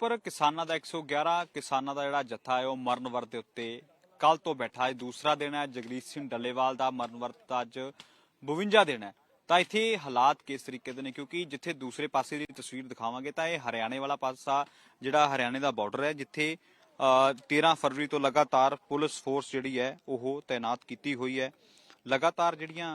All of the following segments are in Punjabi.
ਪਰ ਕਿਸਾਨਾਂ ਦਾ 111 ਕਿਸਾਨਾਂ ਦਾ ਜਿਹੜਾ ਜੱਥਾ ਹੈ ਉਹ ਮਰਨ ਦੇ ਉੱਤੇ ਕੱਲ ਤੋਂ ਬੈਠਾ ਹੈ। ਦੂਸਰਾ ਦਿਨ ਹੈ ਜਗਦੀਸ਼ ਸਿੰਘ ਡੱਲੇਵਾਲ ਦਾ ਮਰਨ ਅੱਜ 52 ਦਿਨ ਹੈ। ਤਾਂ ਇੱਥੇ ਹਾਲਾਤ ਕਿਸ ਤਰੀਕੇ ਦੇ ਨੇ? ਕਿਉਂਕਿ ਜਿੱਥੇ ਦੂਸਰੇ ਪਾਸੇ ਦੀ ਤਸਵੀਰ ਦਿਖਾਵਾਂਗੇ ਤਾਂ ਇਹ ਹਰਿਆਣੇ ਵਾਲਾ ਪਾਸਾ ਜਿਹੜਾ ਹਰਿਆਣੇ ਦਾ ਬਾਰਡਰ ਹੈ ਜਿੱਥੇ ਅ, 13 ਫਰਵਰੀ ਤੋਂ ਲਗਾਤਾਰ ਪੁਲਿਸ ਫੋਰਸ ਜਿਹੜੀ ਹੈ ਉਹ ਤਾਇਨਾਤ ਕੀਤੀ ਹੋਈ ਹੈ। ਲਗਾਤਾਰ ਜਿਹੜੀਆਂ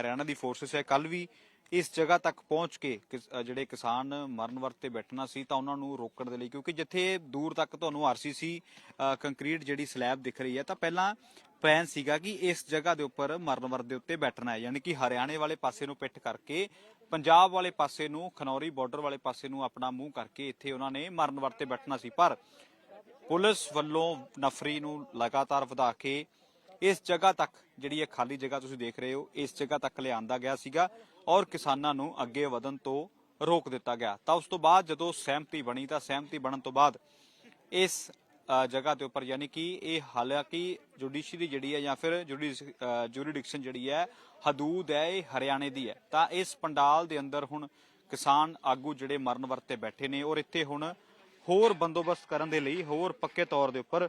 ਹਰਿਆਣਾ ਦੀ ਫੋਰਸਸ ਹੈ ਕੱਲ ਵੀ ਇਸ ਜਗ੍ਹਾ ਤੱਕ ਪਹੁੰਚ ਕੇ ਕਿਸ- ਅ, ਜਿਹੜੇ ਕਿਸਾਨ ਮਰਨ ਵਰਤ ਤੇ ਬੈਠਣਾ ਸੀ ਤਾਂ ਉਹਨਾਂ ਨੂੰ ਰੋਕਣ ਦੇ ਲਈ ਕਿਉਂਕਿ ਜਿੱਥੇ ਦੂਰ ਤੱਕ ਤੁਹਾਨੂੰ ਆਰਸੀਸੀ ਕੰਕਰੀਟ ਜਿਹੜੀ ਸਲੈਬ ਦਿਖ ਰਹੀ ਹੈ ਤਾਂ ਪਹਿਲਾਂ ਪਲਾਨ ਸੀਗਾ ਕਿ ਇਸ ਜਗ੍ਹਾ ਦੇ ਉੱਪਰ ਮਰਨ ਵਰਤ ਦੇ ਉੱਤੇ ਬੈਠਣਾ ਹੈ ਯਾਨੀ ਕਿ ਹਰਿਆਣੇ ਵਾਲੇ ਪਾਸੇ ਨੂੰ ਪਿੱਠ ਕਰਕੇ ਪੰਜਾਬ ਵਾਲੇ ਪਾਸੇ ਨੂੰ ਖਨੌਰੀ ਬਾਰਡਰ ਵਾਲੇ ਪਾਸੇ ਨੂੰ ਆਪਣਾ ਮੂੰਹ ਕਰਕੇ ਇੱਥੇ ਉਹਨਾਂ ਨੇ ਮਰਨ ਵਰਤ ਤੇ ਬੈਠਣਾ ਸੀ। ਪਰ ਪੁਲਿਸ ਵੱਲੋਂ ਨਫਰੀ ਨੂੰ ਲਗਾਤਾਰ ਵਧਾ ਕੇ ਇਸ ਜਗ੍ਹਾ ਤੱਕ ਜਿਹੜੀ ਇਹ ਖਾਲੀ ਜਗ੍ਹਾ ਤੁਸੀਂ ਦੇਖ ਰਹੇ ਹੋ ਇਸ ਜਗ੍ਹਾ ਤੱਕ ਲਿਆਂਦਾ ਗਿਆ ਸੀਗਾ। ਔਰ ਕਿਸਾਨਾਂ ਨੂੰ ਅੱਗੇ ਵਧਣ ਤੋਂ ਰੋਕ ਦਿੱਤਾ ਗਿਆ। ਤਾਂ ਉਸ ਤੋਂ ਬਾਅਦ ਜਦੋਂ ਸਹਿਮਤੀ ਬਣੀ, ਤਾਂ ਸਹਿਮਤੀ ਬਣਨ ਤੋਂ ਬਾਅਦ ਇਸ ਜਗ੍ਹਾ ਦੇ ਉੱਪਰ ਯਾਨੀ ਕਿ ਇਹ ਹਾਲਾਂਕਿ ਜੁਡੀਸ਼ਰੀ ਜਿਹੜੀ ਹੈ ਜਾਂ ਫਿਰ ਜੁਰੀਡਿਕਸ਼ਨ ਜਿਹੜੀ ਹੈ, ਹਦੂਦ ਹੈ, ਇਹ ਹਰਿਆਣੇ ਦੀ ਹੈ। ਤਾਂ ਇਸ ਪੰਡਾਲ ਦੇ ਅੰਦਰ ਹੁਣ ਕਿਸਾਨ ਆਗੂ ਜਿਹੜੇ ਮਰਨ ਵਰਤੇ ਬੈਠੇ ਨੇ ਔਰ ਇੱਥੇ ਹੁਣ ਹੋਰ ਬੰਦੋਬਸਤ ਕਰਨ ਦੇ ਲਈ, ਹੋਰ ਪੱਕੇ ਤੌਰ ਦੇ ਉੱਪਰ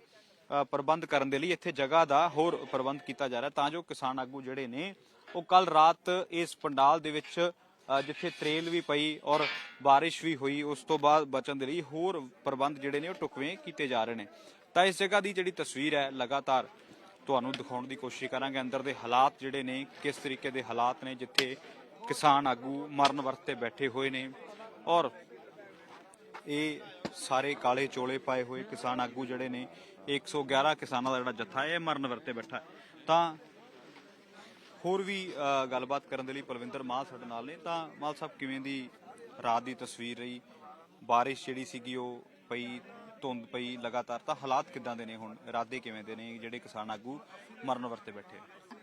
ਪ੍ਰਬੰਧ ਕਰਨ ਦੇ ਲਈ ਇੱਥੇ ਜਗ੍ਹਾ ਦਾ ਹੋਰ ਪ੍ਰਬੰਧ ਕੀਤਾ ਜਾ ਰਿਹਾ। ਤਾਂ ਜੋ ਕਿਸਾਨ ਆਗੂ ਜਿਹੜੇ ਨੇ ਉਹ ਕੱਲ ਰਾਤ ਇਸ ਪੰਡਾਲ ਦੇ ਵਿੱਚ ਅ, ਜਿੱਥੇ ਤਰੇਲ ਵੀ ਪਈ ਔਰ ਬਾਰਿਸ਼ ਵੀ ਹੋਈ ਉਸ ਤੋਂ ਬਾਅਦ ਬਚਣ ਦੇ ਲਈ ਹੋਰ ਪ੍ਰਬੰਧ ਜਿਹੜੇ ਨੇ ਉਹ ਟੁਕਵੇਂ ਕੀਤੇ ਜਾ ਰਹੇ ਨੇ। ਤਾਂ ਇਸ ਜਗ੍ਹਾ ਦੀ ਜਿਹੜੀ ਤਸਵੀਰ ਹੈ ਲਗਾਤਾਰ ਤੁਹਾਨੂੰ ਦਿਖਾਉਣ ਦੀ ਕੋਸ਼ਿਸ਼ ਕਰਾਂਗੇ। ਅੰਦਰ ਦੇ ਹਾਲਾਤ ਜਿਹੜੇ ਨੇ ਕਿਸ ਤਰੀਕੇ ਦੇ ਹਾਲਾਤ ਨੇ ਜਿੱਥੇ ਕਿਸਾਨ ਆਗੂ ਮਰਨ ਵਰਤ ਤੇ ਬੈਠੇ ਹੋਏ ਨੇ ਔਰ ਇਹ ਸਾਰੇ ਕਾਲੇ ਚੋਲੇ ਪਾਏ ਹੋਏ ਕਿਸਾਨ ਆਗੂ ਜਿਹੜੇ ਨੇ 111 ਕਿਸਾਨਾਂ ਦਾ ਜਿਹੜਾ ਜੱਥਾ ਹੈ ਇਹ ਮਰਨ ਵਰਤੇ ਬੈਠਾ ਤਾਂ ਹੋਰ ਵੀ ਗੱਲਬਾਤ ਕਰਨ ਦੇ ਲਈ ਪਲਵਿੰਦਰ ਮਾਲ ਸਾਡੇ ਨਾਲ ਨੇ। ਤਾਂ ਮਾਲ ਸਾਹਿਬ, ਕਿਵੇਂ ਦੀ ਰਾਤ ਦੀ ਤਸਵੀਰ ਰਹੀ? ਬਾਰਿਸ਼ ਜਿਹੜੀ ਸੀਗੀ, ਉਹ ਪਈ, ਧੁੰਦ ਪਈ ਲਗਾਤਾਰ। ਤਾਂ ਹਾਲਾਤ ਕਿਦਾਂ ਦੇ ਨੇ ਹੁਣ? ਇਰਾਦੇ ਕਿਵੇਂ ਦੇ ਨੇ? ਜਿਹੜੇ ਕਿਸਾਨ ਆਗੂ ਮਰਨ ਵਰਤੇ ਬੈਠੇ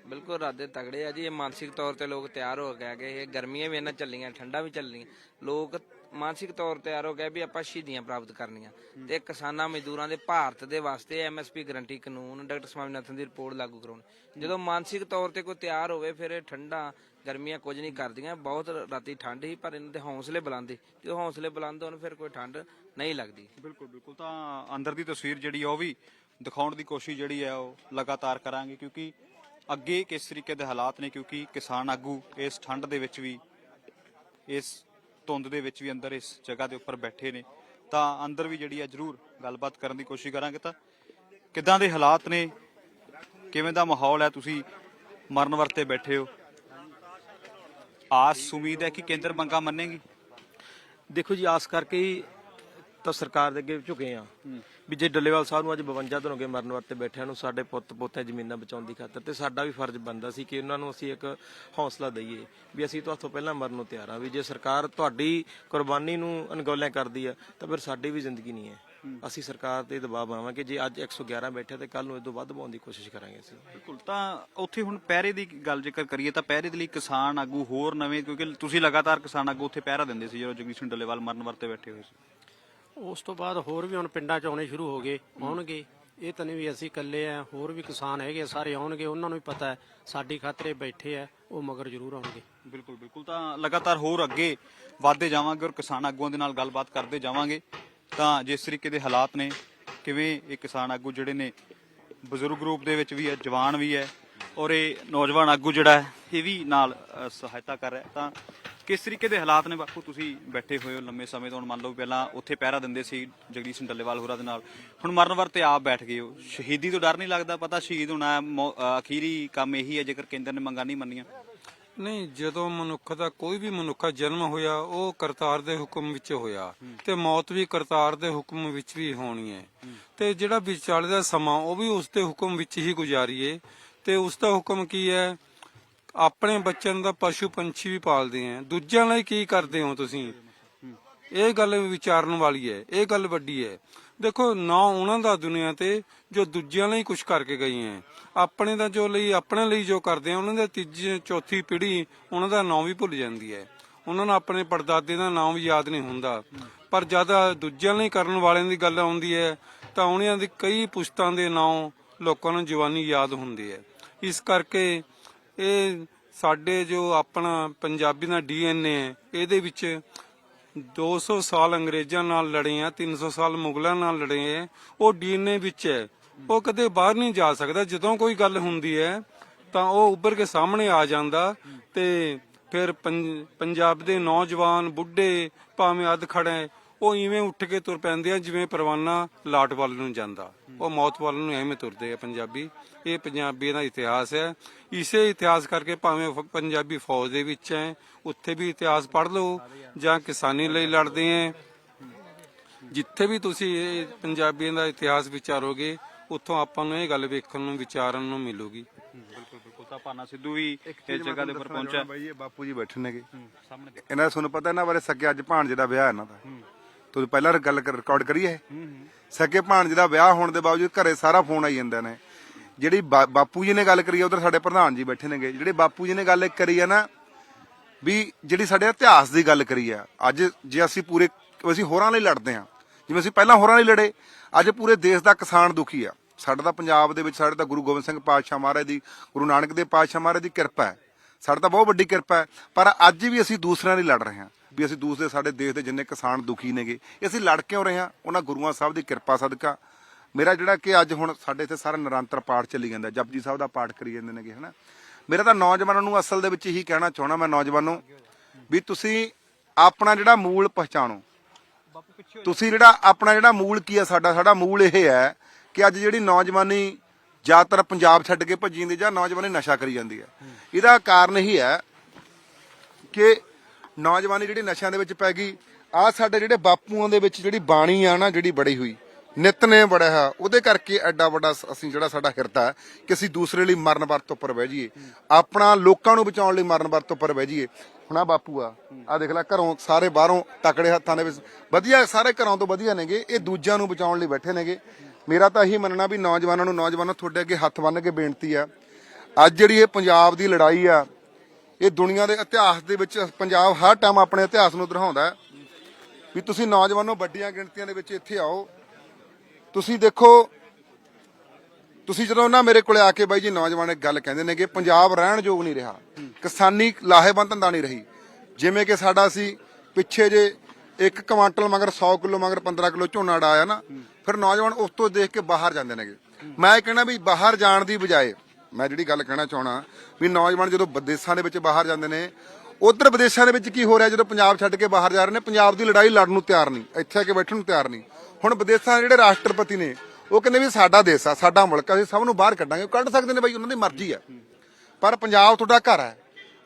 ਬਿਲਕੁਲ ਰਾਦੇ ਤਗੜੇ ਆ ਜੀ। ਇਹ ਮਾਨਸਿਕ ਤੌਰ ਤੇ ਲੋਕ ਤਿਆਰ ਹੋ ਗਏ। ਕਿ ਇਹ ਗਰਮੀਆਂ ਵੀ ਇਹਨਾਂ ਚੱਲੀਆਂ, ਠੰਡਾ ਵੀ ਚੱਲੀਆਂ। ਲੋਕ ਮਾਨਸਿਕ ਤੌਰ ਤੇ ਤਿਆਰ ਹੋ ਵੀ ਆਪਾਂ ਸ਼ਹੀਦੀਆਂ ਪ੍ਰਾਪਤ ਕਰਨੀਆਂ। ਤੇ ਕਿਸਾਨਾਂ ਮਜ਼ਦੂਰਾਂ ਦੇ ਭਾਰਤ ਦੇ ਵਾਸਤੇ ਐਮਐਸਪੀ ਗਰੰਟੀ ਕਾਨੂੰਨ, ਡਾਕਟਰ ਸਵਾਮੀਨਾਥਨ ਦੀ ਰਿਪੋਰਟ ਲਾਗੂ ਕਰਾਉਣੀ। ਜਦੋਂ ਮਾਨਸਿਕ ਤੌਰ ਤੇ ਕੋਈ ਤਿਆਰ ਹੋਵੇ, ਫਿਰ ਇਹ ਠੰਡਾ ਗਰਮੀਆਂ ਕੁਝ ਨਹੀਂ ਕਰਦੀਆਂ। ਬਹੁਤ ਰਾਤੀ ਠੰਡ ਹੀ ਪਰ ਇਹਨਾਂ ਦੇ ਹੌਸਲੇ ਬੁਲੰਦ ਜਦੋਂ ਹੌਸਲੇ ਬੁਲੰਦ ਹੋਣ, ਫਿਰ ਕੋਈ ਠੰਡ ਨਹੀਂ ਲੱਗਦੀ। ਬਿਲਕੁਲ ਬਿਲਕੁਲ। ਤਾਂ ਅੰਦਰ ਦੀ ਤਸਵੀਰ ਜਿਹੜੀ ਉਹ ਵੀ ਦਿਖਾਉਣ ਦੀ ਕੋਸ਼ਿਸ਼ ਜਿਹੜੀ ਹੈ ਉਹ ਲਗਾਤਾਰ ਕਰਾਂਗੇ, ਕਿਉਂਕਿ ਅੱਗੇ ਕਿਸ ਤਰੀਕੇ ਦੇ ਹਾਲਾਤ ਨੇ, ਕਿਉਂਕਿ ਕਿਸਾਨ ਆਗੂ ਇਸ ਠੰਡ ਦੇ ਵਿੱਚ ਵੀ ਇਸ ਧੁੰਦ ਦੇ ਵਿੱਚ ਵੀ ਅੰਦਰ ਇਸ ਜਗ੍ਹਾ ਦੇ ਉੱਪਰ ਬੈਠੇ ਨੇ। ਤਾਂ ਅੰਦਰ ਵੀ ਜਿਹੜੀ ਆ ਜਰੂਰ ਗੱਲਬਾਤ ਕਰਨ ਦੀ ਕੋਸ਼ਿਸ਼ ਕਰਾਂਗੇ ਤਾਂ। ਕਿੱਦਾਂ ਦੇ ਹਾਲਾਤ ਨੇ? ਕਿਵੇਂ ਦਾ ਮਾਹੌਲ ਹੈ? ਤੁਸੀਂ ਮਰਨ ਵਰਤੇ ਬੈਠੇ ਹੋ। ਆਸ ਉਮੀਦ ਹੈ ਕਿ ਕੇਂਦਰ ਮੰਗਾ ਮੰਨੇਗੀ? ਦੇਖੋ ਜੀ ਆਸ ਕਰਕੇ ਹੀ ਤਾਂ ਸਰਕਾਰ ਦੇ ਅੱਗੇ ਝੁਕੇ ਆ ਵੀ ਜੇ ਡੱਲੇਵਾਲ ਸਾਹਿਬ ਨੂੰ ਅੱਜ 52 ਦਿਨ ਹੋ ਗਏ ਮਰਨ ਵਰਤੇ ਬੈਠਿਆਂ ਨੂੰ ਸਾਡੇ ਪੁੱਤ ਪੋਤੇ ਜ਼ਮੀਨਾਂ ਬਚਾਉਣ ਦੀ ਖਾਤਰ ਤੇ ਸਾਡਾ ਵੀ ਫਰਜ਼ ਬਣਦਾ ਸੀ ਕਿ ਉਹਨਾਂ ਨੂੰ ਅਸੀਂ ਇੱਕ ਹੌਸਲਾ ਦਈਏ ਵੀ ਅਸੀਂ ਤੁਹਾਡੇ ਤੋਂ ਪਹਿਲਾਂ ਮਰਨ ਨੂੰ ਤਿਆਰ ਆ ਵੀ ਜੇ ਸਰਕਾਰ ਤੁਹਾਡੀ ਕੁਰਬਾਨੀ ਨੂੰ ਅਣਗੌਲਿਆਂ ਕਰਦੀ ਆ ਤਾਂ ਫਿਰ ਸਾਡੀ ਵੀ ਜ਼ਿੰਦਗੀ ਨਹੀਂ ਹੈ। ਅਸੀਂ ਸਰਕਾਰ ਤੇ ਦਬਾਅ ਬਣਾਵਾਂਗੇ ਜੇ ਅੱਜ 111 ਬੈਠੇ ਤੇ ਕੱਲ ਨੂੰ ਇਹ ਤੋਂ ਵੱਧ ਪਾਉਣ ਦੀ ਕੋਸ਼ਿਸ਼ ਕਰਾਂਗੇ ਅਸੀਂ। ਬਿਲਕੁਲ ਤਾਂ ਉੱਥੇ ਹੁਣ ਪਹਿਰੇ ਦੀ ਗੱਲ ਜੇਕਰ ਕਰੀਏ ਤਾਂ ਪਹਿਰੇ ਦੇ ਲਈ ਕਿਸਾਨ ਆਗੂ ਹੋਰ ਨਵੇਂ ਕਿਉਂਕਿ ਤੁਸੀਂ ਲਗਾਤਾਰ ਕਿਸਾਨ ਆਗੂ ਉੱਥੇ ਪਹਿਰਾ ਦਿੰਦੇ ਸੀ ਜਦੋਂ ਜਗਦੀਸ਼ ਸਿੰਘ ਡੱਲੇਵਾਲ ਮਰਨ ਵਰਤੇ ਬੈਠੇ ਹੋਏ ਸੀ। ਉਸ ਤੋਂ ਬਾਅਦ ਹੋਰ ਵੀ ਹੁਣ ਪਿੰਡਾਂ 'ਚ ਆਉਣੇ ਸ਼ੁਰੂ ਹੋ ਗਏ, ਆਉਣਗੇ। ਇਹ ਤਾਂ ਨਹੀਂ ਵੀ ਅਸੀਂ ਇਕੱਲੇ ਆ, ਹੋਰ ਵੀ ਕਿਸਾਨ ਹੈਗੇ ਸਾਰੇ ਆਉਣਗੇ, ਉਹਨਾਂ ਨੂੰ ਵੀ ਪਤਾ ਹੈ, ਸਾਡੀ ਖਾਤਰੇ ਬੈਠੇ ਆ, ਉਹ ਮਗਰ ਜ਼ਰੂਰ ਆਉਣਗੇ। ਬਿਲਕੁਲ ਬਿਲਕੁਲ। ਤਾਂ ਲਗਾਤਾਰ ਹੋਰ ਅੱਗੇ ਵਧਦੇ ਜਾਵਾਂਗੇ ਔਰ ਕਿਸਾਨ ਆਗੂਆਂ ਦੇ ਨਾਲ ਗੱਲਬਾਤ ਕਰਦੇ ਜਾਵਾਂਗੇ। ਤਾਂ ਜਿਸ ਤਰੀਕੇ ਦੇ ਹਾਲਾਤ ਨੇ, ਕਿਵੇਂ ਇਹ ਕਿਸਾਨ ਆਗੂ ਜਿਹੜੇ ਨੇ, ਬਜ਼ੁਰਗ ਰੂਪ ਦੇ ਵਿੱਚ ਵੀ ਹੈ, ਜਵਾਨ ਵੀ ਹੈ ਔਰ ਇਹ ਨੌਜਵਾਨ ਆਗੂ ਜਿਹੜਾ ਹੈ ਇਹ ਵੀ ਨਾਲ ਅ, ਸਹਾਇਤਾ ਕਰ ਰਿਹਾ ਹੈ। ਤਾਂ ਕਿਸ ਤਰੀਕੇ ਦੇ ਹਾਲਾਤ ਨੇ ਬਾਪੂ? ਤੁਸੀਂ ਬੈਠੇ ਹੋਏ ਹੋ ਲੰਮੇ ਸਮੇਂ ਤੋਂ ਹੁਣ ਮੰਨ ਲਓ ਪਹਿਲਾਂ ਉੱਥੇ ਪਹਿਰਾ ਦਿੰਦੇ ਸੀ ਜਗਦੀਸ਼ ਸਿੰਘ ਡੱਲੇਵਾਲ ਹੋਰਾਂ ਦੇ ਨਾਲ। ਹੁਣ ਮਰਨ ਵਰਤੇ ਆਪ ਬੈਠ ਗਏ ਹੋ। ਸ਼ਹੀਦੀ ਤੋਂ ਡਰ ਨਹੀਂ ਲੱਗਦਾ? ਪਤਾ ਸ਼ਹੀਦ ਹੋਣਾ ਹੈ, ਮੌ- ਅ, ਅਖੀਰੀ ਕੰਮ ਇਹੀ ਹੈ ਜੇਕਰ ਕੇਂਦਰ ਨੇ ਮੰਗਾਂ ਨਹੀਂ ਮੰਨੀਆਂ। ਨਹੀਂ ਜਦੋਂ ਮਨੁੱਖ ਦਾ ਕੋਈ ਵੀ ਮਨੁੱਖਾ ਜਨਮ ਹੋਇਆ ਉਹ ਕਰਤਾਰ ਦੇ ਹੁਕਮ ਵਿੱਚ ਹੋਇਆ ਤੇ ਮੌਤ ਵੀ ਕਰਤਾਰ ਦੇ ਹੁਕਮ ਵਿੱਚ ਵੀ ਹੋਣੀ ਹੈ। ਤੇ ਜਿਹੜਾ ਵਿਚਾਲੇ ਦਾ ਸਮਾਂ ਉਹ ਵੀ ਉਸ ਦੇ ਹੁਕਮ ਵਿੱਚ ਹੀ ਗੁਜ਼ਾਰੀਏ। ਤੇ ਉਸ ਦਾ ਹੁਕਮ ਕੀ ਹੈ? ਆਪਣੇ ਬੱਚਿਆਂ ਦਾ ਪਸ਼ੂ ਪੰਛੀ ਵੀ ਪਾਲਦੇ ਆ। ਦੂਜਿਆਂ ਲਈ ਕੀ ਕਰਦੇ ਹੋ ਤੁਸੀਂ? ਇਹ ਗੱਲ ਵਿਚਾਰਨ ਵਾਲੀ ਹੈ। ਇਹ ਗੱਲ ਵੱਡੀ ਹੈ। ਦੇਖੋ, ਨਾ ਉਹਨਾਂ ਦਾ ਦੁਨੀਆ ਤੇ ਜੋ ਦੂਜਿਆਂ ਲਈ ਕੁਝ ਕਰਕੇ ਗਏ ਹੈ। ਆਪਣੇ ਦਾ ਜੋ ਲਈ, ਆਪਣੇ ਲਈ ਜੋ ਕਰਦੇ ਆ, ਉਹਨਾਂ ਦੇ ਤੀਜੀ, ਚੌਥੀ ਪੀੜ੍ਹੀ ਉਹਨਾਂ ਦਾ ਨਾਂ ਵੀ ਭੁੱਲ ਜਾਂਦੀ ਹੈ। ਉਹਨਾਂ ਨੂੰ ਆਪਣੇ ਪੜਦਾਦੇ ਦਾ ਨਾਮ ਵੀ ਯਾਦ ਨਹੀਂ ਹੁੰਦਾ। ਪਰ ਜਦ ਦੂਜਿਆਂ ਲਈ ਕਰਨ ਵਾਲਿਆਂ ਦੀ ਗੱਲ ਆਉਂਦੀ ਹੈ, ਤਾਂ ਉਹਨਾਂ ਦੀ ਕਈ ਪੁਸ਼ਤਾਂ ਦੇ ਨਾਂ ਲੋਕਾਂ ਨੂੰ ਜਵਾਨੀ ਯਾਦ ਹੁੰਦੀ ਹੈ। ਇਸ ਕਰਕੇ ਇਹ ਸਾਡੇ ਜੋ ਆਪਣਾ ਪੰਜਾਬੀ ਦਾ ਡੀਐਨਏ ਹੈ, ਇਹਦੇ ਵਿੱਚ 200 ਸਾਲ ਅੰਗਰੇਜ਼ਾਂ ਨਾਲ ਲੜੇ ਆ 300 ਸਾਲ ਮੁਗਲਾਂ ਨਾਲ ਲੜੇ ਆ, ਉਹ ਡੀਐਨਏ ਵਿੱਚ ਹੈ। ਉਹ ਕਦੇ ਬਾਹਰ ਨਹੀਂ ਜਾ ਸਕਦਾ। ਜਦੋਂ ਕੋਈ ਗੱਲ ਹੁੰਦੀ ਹੈ, ਤਾਂ ਉਹ ਉੱਭਰ ਕੇ ਸਾਹਮਣੇ ਆ ਜਾਂਦਾ ਤੇ ਫਿਰ ਪੰਜਾਬ ਦੇ ਨੌਜਵਾਨ, ਬੁੱਢੇ ਭਾਵੇਂ ਅੱਧ ਖੜੇ ਉਹ ਇਵੇਂ ਉੱਠ ਕੇ ਤੁਰ ਪੈਂਦੇ ਆ ਜਿਵੇਂ ਪਰਵਾਨਾ ਲਾਟ ਵੱਲ ਨੂੰ ਜਾਂਦਾ। ਉਹ ਮੌਤ ਵੱਲ ਨੂੰ ਐਵੇਂ ਤੁਰਦੇ ਆ ਪੰਜਾਬੀ। ਇਹ ਪੰਜਾਬੀ ਦਾ ਇਤਿਹਾਸ ਹੈ। ਇਸੇ ਇਤਿਹਾਸ ਕਰਕੇ ਭਾਵੇਂ ਪੰਜਾਬੀ ਫੌਜ ਦੇ ਵਿੱਚ ਹੈ ਉੱਥੇ ਵੀ ਇਤਿਹਾਸ ਪੜ੍ਹ ਲਓ ਜਾਂ ਕਿਸਾਨੀ ਲਈ ਲੜਦੇ ਹੈ। ਜਿੱਥੇ ਵੀ ਤੁਸੀਂ ਇਹ ਪੰਜਾਬੀਆਂ ਦਾ ਇਤਿਹਾਸ ਵਿਚਾਰੋਗੇ ਉੱਥੋਂ ਆਪਾਂ ਨੂੰ ਇਹ ਗੱਲ ਵੇਖਣ ਨੂੰ ਵਿਚਾਰਨ ਨੂੰ ਮਿਲੂਗੀ। ਬਿਲਕੁਲ ਬਿਲਕੁਲ। ਤਾਂ ਭਾਨਾ ਸਿੱਧੂ ਵੀ ਇਸ ਜਗ੍ਹਾ ਦੇ ਉੱਪਰ ਪਹੁੰਚਿਆ। ਬਾਈ ਇਹ ਬਾਪੂ ਜੀ ਬੈਠੇ ਨੇਗੇ। ਸਾਹਮਣੇ। ਇਹਨਾਂ ਦਾ ਤੁਹਾਨੂੰ ਪਤਾ ਇਹਨਾਂ ਬਾਰੇ ਸੱਗੇ ਅੱਜ ਭਾਣਜੇ ਦਾ ਵਿਆਹ ਇਹਨਾਂ ਦਾ। ਤੁਸੀਂ ਪਹਿਲਾਂ ਗੱਲ ਰਿਕਾਰਡ ਕਰੀਏ? ਸੱਗੇ ਭਾਣਜੇ ਦਾ ਵਿਆਹ ਹੋਣ ਦੇ ਬਾਵਜੂਦ ਘਰੇ ਸਾਰਾ ਫੋਨ ਆਈ ਜਾਂਦਾ ਨੇ। ਜਿਹੜੀ ਬਾਪੂ ਜੀ ਨੇ ਗੱਲ ਕਰੀ ਆ ਉਧਰ ਸਾਡੇ ਪ੍ਰਧਾਨ ਜੀ ਬੈਠੇ ਨੇਗੇ। ਜਿਹੜੇ ਬਾਪੂ ਜੀ ਨੇ ਗੱਲ ਇੱਕ ਕਰੀ ਆ ਨਾ ਵੀ ਜਿਹੜੀ ਸਾਡੇ ਇਤਿਹਾਸ ਦੀ ਗੱਲ ਕਰੀ ਆ ਅੱਜ ਜੇ ਅਸੀਂ ਪੂਰੇ ਅਸੀਂ ਹੋਰਾਂ ਲਈ ਲੜਦੇ ਆ ਜਿਵੇਂ ਅਸੀਂ ਪਹਿਲਾਂ ਹੋਰਾਂ ਲਈ ਲੜੇ ਅੱਜ ਪੂਰੇ ਦੇਸ਼ ਦਾ ਕਿਸਾਨ ਦੁਖੀ ਆ। ਸਾਡਾ ਤਾਂ ਪੰਜਾਬ ਦੇ ਵਿੱਚ ਸਾਡੇ ਤਾਂ ਗੁਰੂ ਗੋਬਿੰਦ ਸਿੰਘ ਪਾਤਸ਼ਾਹ ਮਹਾਰਾਜ ਦੀ ਗੁਰੂ ਨਾਨਕ ਦੇਵ ਪਾਤਸ਼ਾਹ ਮਹਾਰਾਜ ਦੀ ਕਿਰਪਾ ਹੈ। ਸਾਡਾ ਤਾਂ ਬਹੁਤ ਵੱਡੀ ਕਿਰਪਾ ਹੈ ਪਰ ਅੱਜ ਵੀ ਅਸੀਂ ਦੂਸਰਿਆਂ ਲਈ ਲੜ ਰਹੇ ਹਾਂ। ਵੀ ਅਸੀਂ ਦੂਸਰੇ ਸਾਡੇ ਦੇਸ਼ ਦੇ ਜਿੰਨੇ ਕਿਸਾਨ ਦੁਖੀ ਨੇਗੇ, ਇਹ ਅਸੀਂ ਲੜ ਕਿਉਂ ਰਹੇ ਹਾਂ? ਉਹਨਾਂ ਗੁਰੂਆਂ ਸਾਹਿਬ ਦੀ ਕਿਰਪਾ ਸਦਕਾ। ਮੇਰਾ ਜਿਹੜਾ ਕਿ ਅੱਜ ਹੁਣ ਸਾਡੇ ਇੱਥੇ ਸਾਰਾ ਨਿਰੰਤਰ ਪਾਠ ਚੱਲੀ ਜਾਂਦਾ, ਜਪਜੀ ਸਾਹਿਬ ਦਾ ਪਾਠ ਕਰੀ ਜਾਂਦੇ ਨੇਗੇ, ਹਨਾ? ਮੇਰਾ ਤਾਂ ਨੌਜਵਾਨਾਂ ਨੂੰ ਅਸਲ ਦੇ ਵਿੱਚ ਇਹੀ ਕਹਿਣਾ ਚਾਹਣਾ ਮੈਂ ਨੌਜਵਾਨੋ, ਵੀ ਤੁਸੀਂ ਆਪਣਾ ਜਿਹੜਾ ਮੂਲ ਪਛਾਣੋ ਤੁਸੀਂ ਜਿਹੜਾ ਆਪਣਾ ਜਿਹੜਾ ਮੂਲ ਕੀ ਆ ਸਾਡਾ ਸਾਡਾ ਮੂਲ ਇਹ ਹੈ ਕਿ ਅੱਜ ਜਿਹੜੀ ਨੌਜਵਾਨੀ ਜ਼ਿਆਦਾਤਰ ਪੰਜਾਬ ਛੱਡ ਕੇ ਭੱਜੀ ਜਾਂਦੀ ਜਾਂ ਨੌਜਵਾਨੀ ਨਸ਼ਾ ਕਰੀ ਜਾਂਦੀ ਹੈ। ਇਹਦਾ ਕਾਰਨ ਇਹੀ ਹੈ ਕਿ ਨੌਜਵਾਨੀ ਜਿਹੜੀ ਨਸ਼ਿਆਂ ਦੇ ਵਿੱਚ ਪੈ ਗਈ ਆ ਸਾਡੇ ਜਿਹੜੇ ਬਾਪੂਆਂ ਦੇ ਵਿੱਚ ਜਿਹੜੀ ਬਾਣੀ ਆ ਨਾ ਜਿਹੜੀ ਬੜੀ ਹੋਈ, ਨਿਤ ਨੇ ਬੜਾ ਹੈ ਉਹਦੇ ਕਰਕੇ ਐਡਾ ਵੱਡਾ ਅਸੀਂ ਜਿਹੜਾ ਸਾਡਾ ਹਿਰਦਾ ਹੈ ਕਿ ਅਸੀਂ ਦੂਸਰੇ ਲਈ ਮਰਨ ਵਰਤ ਉੱਪਰ ਬਹਿ ਜਾਈਏ, ਆਪਣਾ ਲੋਕਾਂ ਨੂੰ ਬਚਾਉਣ ਲਈ ਮਰਨ ਵਰਤ ਉੱਪਰ ਬਹਿ ਜਾਈਏ। ਹੁਣ ਆ ਬਾਪੂ ਆ ਆ ਦੇਖ ਲੈ ਘਰੋਂ ਸਾਰੇ ਬਾਹਰੋਂ ਤਕੜੇ ਹੱਥਾਂ ਦੇ ਵਿੱਚ, ਵਧੀਆ ਸਾਰੇ ਘਰਾਂ ਤੋਂ ਵਧੀਆ ਨੇਗੇ, ਇਹ ਦੂਜਿਆਂ ਨੂੰ ਬਚਾਉਣ ਲਈ ਬੈਠੇ ਨੇਗੇ। ਮੇਰਾ ਤਾਂ ਇਹੀ ਮੰਨਣਾ ਵੀ ਨੌਜਵਾਨਾਂ ਨੂੰ, ਨੌਜਵਾਨੋ ਤੁਹਾਡੇ ਅੱਗੇ ਹੱਥ ਬੰਨ੍ਹ ਕੇ ਬੇਨਤੀ ਆ, ਅੱਜ ਜਿਹੜੀ ਇਹ ਪੰਜਾਬ ਦੀ ਲੜਾਈ ਆ ਇਹ ਦੁਨੀਆ ਦੇ ਇਤਿਹਾਸ ਦੇ ਵਿੱਚ ਪੰਜਾਬ ਹਰ ਟਾਈਮ ਆਪਣੇ ਇਤਿਹਾਸ ਨੂੰ ਦੁਹਰਾਉਂਦਾ ਹੈ। ਵੀ ਤੁਸੀਂ ਨੌਜਵਾਨੋ ਵੱਡੀਆਂ ਗਿਣਤੀਆਂ ਦੇ ਵਿੱਚ ਇੱਥੇ ਆਓ। ਤੁਸੀਂ ਦੇਖੋ, ਤੁਸੀਂ ਜਦੋਂ ਨਾ ਮੇਰੇ ਕੋਲੇ ਆ ਕੇ ਬਾਈ ਜੀ ਨੌਜਵਾਨ ਇੱਕ ਗੱਲ ਕਹਿੰਦੇ ਨੇ ਕਿ ਪੰਜਾਬ ਰਹਿਣ ਯੋਗ ਨਹੀਂ ਰਿਹਾ। ਕਿਸਾਨੀ ਲਾਹੇਵੰਦ ਧੰਦਾ ਨਹੀਂ ਰਹੀ। ਜਿਵੇਂ ਕਿ ਸਾਡਾ ਸੀ, ਪਿੱਛੇ ਜੇ ਇੱਕ ਕੁਆਂਟਲ ਮਗਰ 100 ਕਿਲੋ ਮਗਰ 15 ਕਿਲੋ ਝੋਨਾ ਡਾਇਆ ਨਾ, ਫਿਰ ਨੌਜਵਾਨ ਉਸ ਤੋਂ ਦੇਖ ਕੇ ਬਾਹਰ ਜਾਂਦੇ ਨੇਗੇ। ਮੈਂ ਇਹ ਕਹਿਣਾ ਵੀ ਬਾਹਰ ਜਾਣ ਦੀ ਬਜਾਏ ਮੈਂ ਜਿਹੜੀ ਗੱਲ ਕਹਿਣਾ ਚਾਹਣਾ, ਵੀ ਨੌਜਵਾਨ ਜਦੋਂ ਵਿਦੇਸ਼ਾਂ ਦੇ ਵਿੱਚ ਬਾਹਰ ਜਾਂਦੇ ਨੇ, ਉਧਰ ਵਿਦੇਸ਼ਾਂ ਦੇ ਵਿੱਚ ਕੀ ਹੋ ਰਿਹਾ ਜਦੋਂ ਪੰਜਾਬ ਛੱਡ ਕੇ ਬਾਹਰ ਜਾ ਰਹੇ ਨੇ? ਪੰਜਾਬ ਦੀ ਲੜਾਈ ਲੜਨ ਨੂੰ ਤਿਆਰ ਨਹੀਂ, ਇੱਥੇ ਆ ਕੇ ਬੈਠਣ ਨੂੰ ਤਿਆਰ ਨਹੀਂ। ਹੁਣ ਵਿਦੇਸ਼ਾਂ ਦੇ ਜਿਹੜੇ ਰਾਸ਼ਟਰਪਤੀ ਨੇ, ਉਹ ਕਹਿੰਦੇ ਵੀ ਸਾਡਾ ਦੇਸ਼ ਆ, ਸਾਡਾ ਮੁਲਕ ਆ, ਅਸੀਂ ਸਭ ਨੂੰ ਬਾਹਰ ਕੱਢਾਂਗੇ, ਉਹ ਕੱਢ ਸਕਦੇ ਨੇ ਬਾਈ, ਉਹਨਾਂ ਦੀ ਮਰਜ਼ੀ ਆ। ਪਰ ਪੰਜਾਬ ਤੁਹਾਡਾ ਘਰ ਹੈ